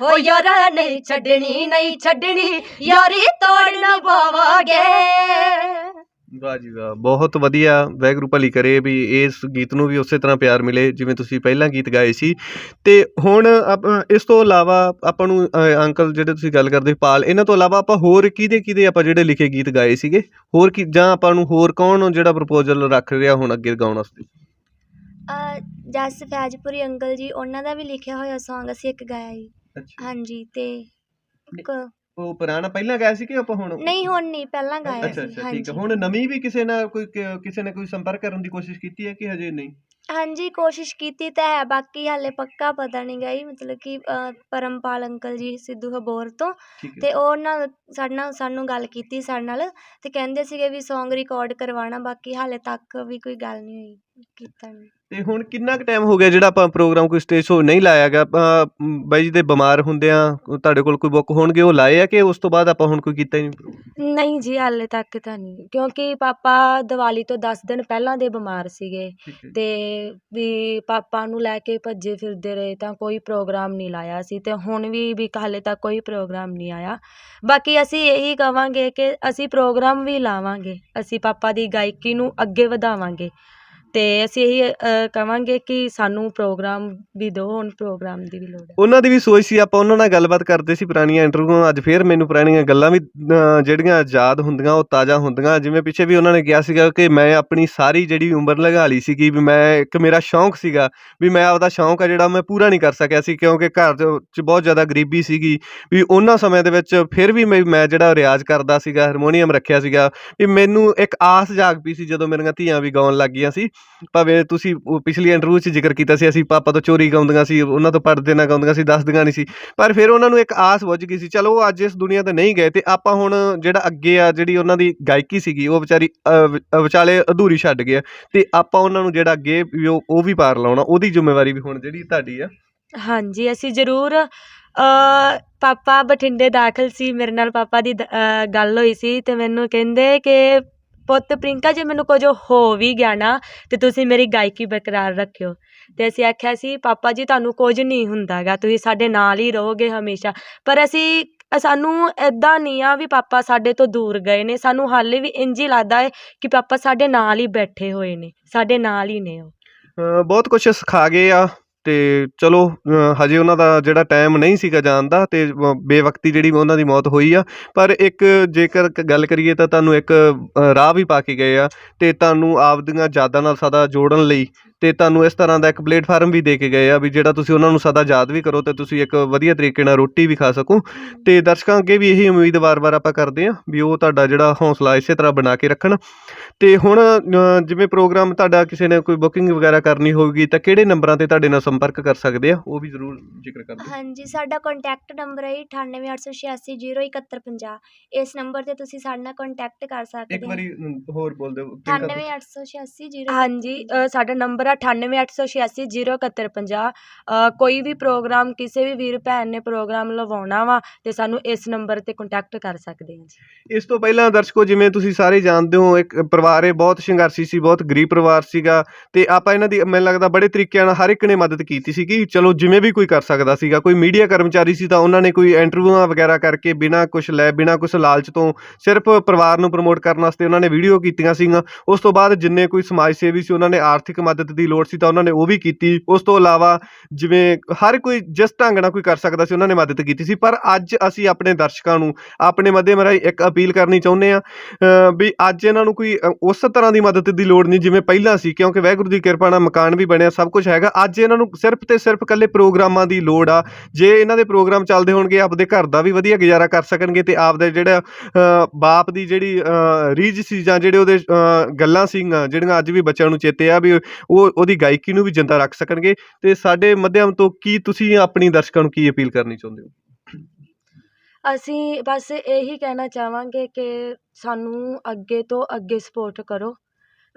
ਹੋ ਓ ਯਾਰਾ ਨਹੀਂ ਛੱਡਣੀ ਨਹੀਂ ਛੱਡਣੀ, ਯਾਰੀ ਤੋੜ ਨਾ ਵਾਹ ਜੀ ਵਾਹ ਬਹੁਤ ਵਧੀਆ ਵਾਹਿਗੁਰੂ ਭਲੀ ਕਰੇ ਵੀ ਇਸ ਗੀਤ ਨੂੰ ਵੀ ਉਸੇ ਤਰ੍ਹਾਂ ਪਿਆਰ ਮਿਲੇ ਜਿਵੇਂ ਤੁਸੀਂ ਪਹਿਲਾਂ ਗੀਤ ਗਾਏ ਸੀ। ਤੇ ਹੁਣ ਇਸ ਤੋਂ ਇਲਾਵਾ ਆਪਾਂ ਨੂੰ ਅੰਕਲ ਜਿਹੜੇ ਤੁਸੀਂ ਗੱਲ ਕਰਦੇ ਪਾਲ ਇਹਨਾਂ ਤੋਂ ਇਲਾਵਾ ਆਪਾਂ ਹੋਰ ਕਿਹਦੇ ਕਿਹਦੇ ਆਪਾਂ ਜਿਹੜੇ ਲਿਖੇ ਗੀਤ ਗਾਏ ਸੀਗੇ? ਹੋਰ ਕੀ ਜਾਂ ਆਪਾਂ ਨੂੰ ਹੋਰ ਕੌਣ ਜਿਹੜਾ ਪ੍ਰਪੋਜ਼ਲ ਰੱਖ ਰਿਹਾ ਹੁਣ ਅੱਗੇ ਗਾਉਣ ਵਾਸਤੇ? ਜਸ ਫੈਜਪੁਰੀ ਅੰਕਲ ਜੀ ਉਹਨਾਂ ਦਾ ਵੀ ਲਿਖਿਆ ਹੋਇਆ Song ਅਸੀਂ ਇੱਕ ਗਾਇਆ ਜੀ। ਹਾਂਜੀ ਤੇ ਉਹ ਪੁਰਾਣਾ ਪਹਿਲਾਂ ਗਾਇਆ ਸੀ ਕਿ ਆਪਾਂ ਹੁਣ? ਨਹੀਂ ਹੁਣ ਨਹੀਂ ਪਹਿਲਾਂ ਗਾਇਆ ਅੱਛਾ ਸੀ ਅੱਛਾ ਠੀਕ ਹਾਂਜੀ। ਹੈ ਹੁਣ ਨਵੀਂ ਵੀ ਕਿਸੇ ਨਾਲ ਕੋਈ ਕ- ਕਿਸੇ ਨੇ ਕੋਈ ਸੰਪਰਕ ਕਰਨ ਦੀ ਕੋਸ਼ਿਸ਼ ਕੀਤੀ ਹੈ ਕਿ ਹਜੇ ਨਹੀਂ? ਹਾਂਜੀ ਕੋਸ਼ਿਸ਼ ਕੀਤੀ ਤਾਂ ਹੈ ਬਾਕੀ ਹਾਲੇ ਪੱਕਾ ਪਤਾ ਨਹੀਂ ਗਈ ਮਤਲਬ ਕਿ ਅ, ਪਰਮਪਾਲ ਅੰਕਲ ਜੀ ਸਿੱਧੂ ਹਬੋਰ ਤੋਂ ਠੀਕ ਤੇ ਉਹ ਨਾਲ ਸਾਡੇ ਨਾਲ ਸਾਨੂੰ ਗੱਲ ਕੀਤੀ ਸਾਡੇ ਨਾਲ ਤੇ ਕਹਿੰਦੇ ਸੀਗੇ ਵੀ Song ਰਿਕਾਰਡ ਕਰਵਾਉਣਾ ਬਾਕੀ ਹਾਲੇ ਤੱਕ ਵੀ ਕੋਈ ਗੱਲ ਨਹੀਂ ਹੋਈ। ਕੀਤਾ ਨਹੀਂ ਤੇ ਹੁਣ ਕਿੰਨਾ ਕੁ ਟਾਈਮ ਹੋ ਗਿਆ ਜਿਹੜਾ ਆਪਾਂ ਪ੍ਰੋਗਰਾਮ ਕੋਈ ਸਟੇਜ ਸ਼ੋ ਨਹੀਂ ਲਾਇਆ ਗਿਆ? ਆਪਾਂ, ਮ, ਬਾਈ ਜੀ ਦੇ ਬਿਮਾਰ ਹੁੰਦਿਆਂ ਤੁਹਾਡੇ ਕੋਲ ਕੋਈ ਬੁੱਕ ਹੋਣਗੇ ਉਹ ਲਾਏ ਆ ਕਿ ਉਸ ਤੋਂ ਬਾਅਦ ਆਪਾਂ ਹੁਣ ਕੋਈ ਕੀਤਾ ਹੀ ਨਹੀਂ? ਨਹੀਂ ਜੀ ਹਾਲੇ ਤੱਕ ਤਾਂ ਨਹੀਂ। ਕਿਉਂਕਿ ਪਾਪਾ ਦੀਵਾਲੀ ਤੋਂ 10 ਦਿਨ ਪਹਿਲਾਂ ਦੇ ਬਿਮਾਰ ਸੀਗੇ। ਤੇ ਵੀ ਪਾਪਾ ਨੂੰ ਲੈ ਕੇ ਭੱਜੇ ਫਿਰਦੇ ਰਹੇ ਤਾਂ ਕੋਈ ਪ੍ਰੋਗਰਾਮ ਨਹੀਂ ਲਾਇਆ ਸੀ ਤੇ ਹੁਣ ਵੀ ਵੀ ਹਾਲੇ ਤੱਕ ਕੋਈ ਪ੍ਰੋਗਰਾਮ ਨਹੀਂ ਆਇਆ। ਬਾਕੀ ਅਸੀਂ ਇਹੀ ਕਵਾਂਗੇ ਕਿ ਅਸੀਂ ਪ੍ਰੋਗਰਾਮ ਵੀ ਲਾਵਾਂਗੇ। ਅਸੀਂ ਪਾਪਾ ਦੀ ਗਾਇਕੀ ਨੂੰ ਅੱਗੇ ਵਧਾਵਾਂਗੇ। ਅਤੇ ਅਸੀਂ ਇਹੀ ਕਹਾਂਗੇ ਕਿ ਸਾਨੂੰ ਪ੍ਰੋਗਰਾਮ ਵੀ ਦਿਓ ਹੁਣ ਪ੍ਰੋਗਰਾਮ ਦੀ ਵੀ ਲੋੜ ਹੈ। ਉਹਨਾਂ ਦੀ ਵੀ ਸੋਚ ਸੀ ਆਪਾਂ ਉਹਨਾਂ ਨਾਲ ਗੱਲਬਾਤ ਕਰਦੇ ਸੀ ਪੁਰਾਣੀਆਂ ਇੰਟਰਵਿਊਆਂ ਅੱਜ ਫੇਰ ਮੈਨੂੰ ਪੁਰਾਣੀਆਂ ਗੱਲਾਂ ਵੀ ਅ, ਜਿਹੜੀਆਂ ਯਾਦ ਹੁੰਦੀਆਂ ਉਹ ਤਾਜ਼ਾ ਹੁੰਦੀਆਂ। ਜਿਵੇਂ ਪਿੱਛੇ ਵੀ ਉਹਨਾਂ ਨੇ ਕਿਹਾ ਸੀਗਾ ਕਿ ਮੈਂ ਆਪਣੀ ਸਾਰੀ ਜਿਹੜੀ ਉਮਰ ਲਗਾ ਲਈ ਸੀਗੀ ਵੀ ਮੈਂ ਇੱਕ ਮੇਰਾ ਸ਼ੌਂਕ ਸੀਗਾ ਵੀ ਮੈਂ ਆਪਦਾ ਸ਼ੌਂਕ ਆ ਜਿਹੜਾ ਮੈਂ ਪੂਰਾ ਨਹੀਂ ਕਰ ਸਕਿਆ ਸੀ ਕਿਉਂਕਿ ਘਰ ਦੇ 'ਚ ਬਹੁਤ ਜ਼ਿਆਦਾ ਗਰੀਬੀ ਸੀਗੀ। ਵੀ ਉਹਨਾਂ ਸਮੇਂ ਦੇ ਵਿੱਚ ਫਿਰ ਵੀ ਮੈਂ ਮੈਂ ਜਿਹੜਾ ਰਿਆਜ਼ ਕਰਦਾ ਸੀਗਾ ਹਾਰਮੋਨੀਅਮ ਰੱਖਿਆ ਸੀਗਾ ਵੀ ਮੈਨੂੰ ਇੱਕ ਆਸ ਜਾਗ ਪਈ ਸੀ ਜਦੋਂ ਮੇਰੀਆਂ ਧੀਆਂ ਵੀ ਗਾਉਣ ਲੱਗ ਗਈਆਂ ਸੀ। ਭਾਵੇਂ ਤੁਸੀਂ ਉਹ ਪਿਛਲੀ ਇੰਟਰਵਿਊ 'ਚ ਜ਼ਿਕਰ ਕੀਤਾ ਸੀ, ਅਸੀਂ ਪਾਪਾ ਤੋਂ ਚੋਰੀ ਗਾਉਂਦੀਆਂ ਸੀ, ਉਹਨਾਂ ਤੋਂ ਪੜਦੇ ਨਾ ਗਾਉਂਦੀਆਂ ਸੀ, ਦੱਸਦੀਆਂ ਨਹੀਂ ਸੀ। ਪਰ ਫਿਰ ਉਹਨਾਂ ਨੂੰ ਇੱਕ ਆਸ ਬੁੱਝ ਗਈ ਸੀ, ਚਲੋ ਉਹ ਅੱਜ ਇਸ ਦੁਨੀਆ ਤੇ ਨਹੀਂ ਗਏ ਤੇ ਆਪਾਂ ਹੁਣ ਜਿਹੜਾ ਅੱਗੇ ਆ, ਜਿਹੜੀ ਉਹਨਾਂ ਦੀ ਗਾਇਕੀ ਸੀਗੀ, ਉਹ ਵਿਚਾਰੀ ਵਿਚਾਲੇ ਅਧੂਰੀ ਛੱਡ ਗਏ ਤੇ ਆਪਾਂ ਉਹਨਾਂ ਨੂੰ ਜਿਹੜਾ ਅੱਗੇ ਉਹ ਵੀ ਪਾਰ ਲਾਉਣਾ, ਉਹਦੀ ਜ਼ਿੰਮੇਵਾਰੀ ਵੀ ਹੁਣ ਜਿਹੜੀ ਤੁਹਾਡੀ ਆ। ਹਾਂਜੀ, ਅਸੀਂ ਜ਼ਰੂਰ ਪਾਪਾ ਬਠਿੰਡੇ ਦਾਖਲ ਸੀ, ਮੇਰੇ ਨਾਲ ਪਾਪਾ ਦੀ ਗੱਲ ਹੋਈ ਸੀ ਤੇ ਮੈਨੂੰ ਕਹਿੰਦੇ ਕਿ ਪੁੱਤ ਪ੍ਰਿੰਕਾ, ਜੇ ਮੈਨੂੰ ਕੁਝ ਹੋ ਵੀ ਗਿਆ ਨਾ, ਤੇ ਤੁਸੀਂ ਮੇਰੀ ਗਾਇਕੀ ਬਰਕਰਾਰ ਰੱਖਿਓ। ਤੇ ਅਸੀਂ ਆਖਿਆ ਸੀ, ਪਾਪਾ ਜੀ, ਤੁਹਾਨੂੰ ਕੁਝ ਨਹੀਂ ਹੁੰਦਾਗਾ, ਤੁਸੀਂ ਸਾਡੇ ਨਾਲ ਹੀ ਰਹੋਗੇ ਹਮੇਸ਼ਾ। ਪਰ ਅਸੀਂ, ਸਾਨੂੰ ਇਦਾਂ ਨਹੀਂ ਆ ਵੀ ਪਾਪਾ ਸਾਡੇ ਤੋਂ ਦੂਰ ਗਏ ਨੇ। ਸਾਨੂੰ ਹਾਲੇ ਵੀ ਇੰਝ ਹੀ ਲੱਗਦਾ ਹੈ ਕਿ ਪਾਪਾ ਸਾਡੇ ਨਾਲ ਹੀ ਬੈਠੇ ਹੋਏ ਨੇ, ਸਾਡੇ ਨਾਲ ਹੀ ਨੇ ਉਹ। ਬਹੁਤ ਕੁਝ ਸਿਖਾ ਗਏ ਆ। ਤੇ ਚਲੋ ਹਜੇ ਉਹਨਾਂ ਦਾ ਜਿਹੜਾ ਟਾਈਮ ਨਹੀਂ ਸੀਗਾ ਜਾਣ ਦਾ ਅਤੇ ਵ- ਬੇਵਕਤੀ ਜਿਹੜੀ ਉਹਨਾਂ ਦੀ ਮੌਤ ਹੋਈ ਆ, ਪਰ ਇੱਕ ਜੇਕਰ ਗੱਲ ਕਰੀਏ ਤਾਂ ਤੁਹਾਨੂੰ ਇੱਕ ਰਾਹ ਵੀ ਪਾ ਕੇ ਗਏ ਆ ਅਤੇ ਤੁਹਾਨੂੰ ਆਪਦੀਆਂ ਯਾਦਾਂ ਨਾਲ ਸਦਾ ਜੋੜਨ ਲਈ ਤੇ ਤੁਹਾਨੂੰ ਇਸ ਤਰ੍ਹਾਂ ਦਾ ਇੱਕ ਪਲੇਟਫਾਰਮ ਵੀ ਦੇ ਕੇ ਗਏ ਆ ਵੀ ਜਿਹੜਾ ਤੁਸੀਂ ਉਹਨਾਂ ਨੂੰ ਸਦਾ ਯਾਦ ਵੀ ਕਰੋ ਤੇ ਤੁਸੀਂ ਇੱਕ ਵਧੀਆ ਤਰੀਕੇ ਨਾਲ ਰੋਟੀ ਵੀ ਖਾ ਸਕੋ। ਤੇ ਦਰਸ਼ਕਾਂ ਅੱਗੇ ਵੀ ਇਹੀ ਉਮੀਦ ਵਾਰ-ਵਾਰ ਆਪਾਂ ਕਰਦੇ ਆ ਵੀ ਉਹ ਤੁਹਾਡਾ ਜਿਹੜਾ ਹੌਸਲਾ ਇਸੇ ਤਰ੍ਹਾਂ ਬਣਾ ਕੇ ਰੱਖਣ। ਤੇ ਹੁਣ ਜਿਵੇਂ ਪ੍ਰੋਗਰਾਮ ਤੁਹਾਡਾ ਕਿਸੇ ਨੇ ਕੋਈ ਬੁਕਿੰਗ ਵਗੈਰਾ ਕਰਨੀ ਹੋਊਗੀ ਤਾਂ ਕਿਹੜੇ ਨੰਬਰਾਂ ਤੇ ਤੁਹਾਡੇ ਨਾਲ ਸੰਪਰਕ ਕਰ ਸਕਦੇ ਆ? ਉਹ ਵੀ ਜ਼ਰੂਰ ਜ਼ਿਕਰ ਕਰ ਦਿਓ। ਹਾਂਜੀ ਸਾਡਾ ਕੰਟੈਕਟ ਨੰਬਰ ਹੈ 9886807150 ਇਸ ਨੰਬਰ ਤੇ ਤੁਸੀਂ ਸਾਡੇ ਨਾਲ ਕੰਟੈਕਟ ਕਰ ਸਕਦੇ ਇੱਕ ਹੋ। ਵਾਰੀ ਹੋਰ ਬੋਲ ਦਿਓ। 988680 ਹਾਂਜੀ ਅ, ਸਾਡਾ ਨੰਬਰ ਆ 9886807150 ਅ, ਕੋਈ ਵੀ ਪ੍ਰੋਗਰਾਮ ਕਿਸੇ ਵੀ ਵੀਰ ਭੈਣ ਨੇ ਪ੍ਰੋਗਰਾਮ ਲਵਾਉਣਾ ਵਾ ਤੇ ਸਾਨੂੰ ਇਸ ਨੰਬਰ ਤੇ ਕੰਟੈਕਟ ਕਰ ਸਕਦੇ ਹਾਂ ਜੀ। ਇਸ ਤੋਂ ਪਹਿਲਾਂ ਦਰਸ਼ਕੋ ਜਿਵੇਂ ਤੁਸੀਂ ਸਾਰੇ ਜਾਣਦੇ ਹੋ ਇੱਕ ਪਰਿਵਾਰ ਇਹ ਬਹੁਤ ਸੰਘਰਸ਼ੀ ਸੀ ਬਹੁਤ ਗਰੀਬ ਪਰਿਵਾਰ ਸੀਗਾ ਤੇ ਆਪਾਂ ਇਹਨਾਂ ਦੀ ਮੈਨੂੰ ਲੱਗਦਾ ਬੜੇ ਤਰੀਕਿਆਂ ਨਾਲ ਹਰ ਇੱਕ ਨੇ ਮਦਦ ਕੀਤੀ ਸੀਗੀ ਚਲੋ ਜਿਵੇਂ ਵੀ ਕੋਈ ਕਰ ਸਕਦਾ ਸੀਗਾ ਕੋਈ ਮੀਡੀਆ ਕਰਮਚਾਰੀ ਸੀ ਤਾਂ ਉਹਨਾਂ ਨੇ ਕੋਈ ਇੰਟਰਵਿਊਆਂ ਵਗੈਰਾ ਕਰਕੇ ਬਿਨਾਂ ਕੁਝ ਲੈ ਬਿਨਾਂ ਕੁਝ ਲਾਲਚ ਤੋਂ ਸਿਰਫ ਪਰਿਵਾਰ ਨੂੰ ਪ੍ਰਮੋਟ ਕਰਨ ਵਾਸਤੇ ਉਹਨਾਂ ਨੇ ਵੀਡੀਓ ਕੀਤੀਆਂ ਸੀਗੀਆਂ। ਉਸ ਤੋਂ ਬਾਅਦ ਜਿੰਨੇ ਕੋਈ ਸਮਾਜ ਸੇਵੀ ਸੀ ਉਹਨਾਂ ਨੇ ਆਰਥਿਕ ਮਦਦ ਦੀ ਲੋੜ ਸੀ ਤਾਂ ਉਹਨਾਂ ਨੇ ਉਹ ਵੀ ਕੀਤੀ। ਉਸ ਤੋਂ ਇਲਾਵਾ ਜਿਵੇਂ ਹਰ ਕੋਈ ਜਿਸ ਢੰਗ ਨਾਲ ਕੋਈ ਕਰ ਸਕਦਾ ਸੀ, ਉਹਨਾਂ ਨੇ ਮਦਦ ਕੀਤੀ ਸੀ। ਪਰ ਅੱਜ ਅਸੀਂ ਆਪਣੇ ਦਰਸ਼ਕਾਂ ਨੂੰ, ਆਪਣੇ ਮਾਧਿਅਮ ਰਾਹੀਂ ਇੱਕ ਅਪੀਲ ਕਰਨੀ ਚਾਹੁੰਦੇ ਆ ਵੀ ਅੱਜ ਇਹਨਾਂ ਨੂੰ ਕੋਈ ਉਸ ਤਰ੍ਹਾਂ ਦੀ ਮਦਦ ਦੀ ਲੋੜ ਨਹੀਂ ਜਿਵੇਂ ਪਹਿਲਾਂ ਸੀ, ਕਿਉਂਕਿ ਵਾਹਿਗੁਰੂ ਦੀ ਕਿਰਪਾ ਨਾਲ ਮਕਾਨ ਵੀ ਬਣਿਆ, ਸਭ ਕੁਝ ਹੈਗਾ। ਅੱਜ ਇਹਨਾਂ ਨੂੰ ਸਿਰਫ ਤੇ ਸਿਰਫ ਇਕੱਲੇ ਪ੍ਰੋਗਰਾਮਾਂ ਦੀ ਲੋੜ ਆ। ਜੇ ਇਹਨਾਂ ਦੇ ਪ੍ਰੋਗਰਾਮ ਚੱਲਦੇ ਹੋਣਗੇ, ਆਪਦੇ ਘਰ ਦਾ ਵੀ ਵਧੀਆ ਗੁਜ਼ਾਰਾ ਕਰ ਸਕਣਗੇ ਤੇ ਆਪਦੇ ਜਿਹੜਾ ਬਾਪ ਦੀ ਜਿਹੜੀ ਰੀਝ ਸੀ ਜਾਂ ਜਿਹੜੇ ਉਹਦੇ ਗੱਲਾਂ ਸੀਗੀਆਂ, ਜਿਹੜੀਆਂ ਅੱਜ ਵੀ ਬੱਚਿਆਂ ਨੂੰ ਚੇਤੇ ਆ ਵੀ ਉਹ ਉਹਦੀ ਗਾਇਕੀ ਨੂੰ ਵੀ ਜਿੰਦਾ ਰੱਖ ਸਕਣਗੇ। ਤੇ ਸਾਡੇ ਮਾਧਿਅਮ ਤੋਂ ਕੀ ਤੁਸੀਂ ਆਪਣੀ ਦਰਸ਼ਕਾਂ ਨੂੰ ਕੀ ਅਪੀਲ ਕਰਨੀ ਚਾਹੁੰਦੇ ਹੋ? ਅਸੀਂ ਬਸ ਇਹੀ ਕਹਿਣਾ ਚਾਹਾਂਗੇ ਕਿ ਸਾਨੂੰ ਅੱਗੇ ਤੋਂ ਅੱਗੇ ਸਪੋਰਟ ਕਰੋ।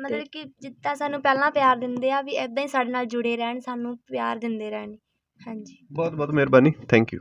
ਮਤਲਬ ਕਿ ਜਿੱਦਾਂ ਸਾਨੂੰ ਪਹਿਲਾਂ ਪਿਆਰ ਦਿੰਦੇ ਆ ਵੀ ਇਦਾਂ ਹੀ ਸਾਡੇ ਨਾਲ ਜੁੜੇ ਰਹਿਣ ਸਾਨੂੰ ਪਿਆਰ ਦਿੰਦੇ ਰਹਿਣ। ਹਾਂਜੀ। ਬਹੁਤ ਬਹੁਤ ਮਿਹਰਬਾਨੀ। Thank you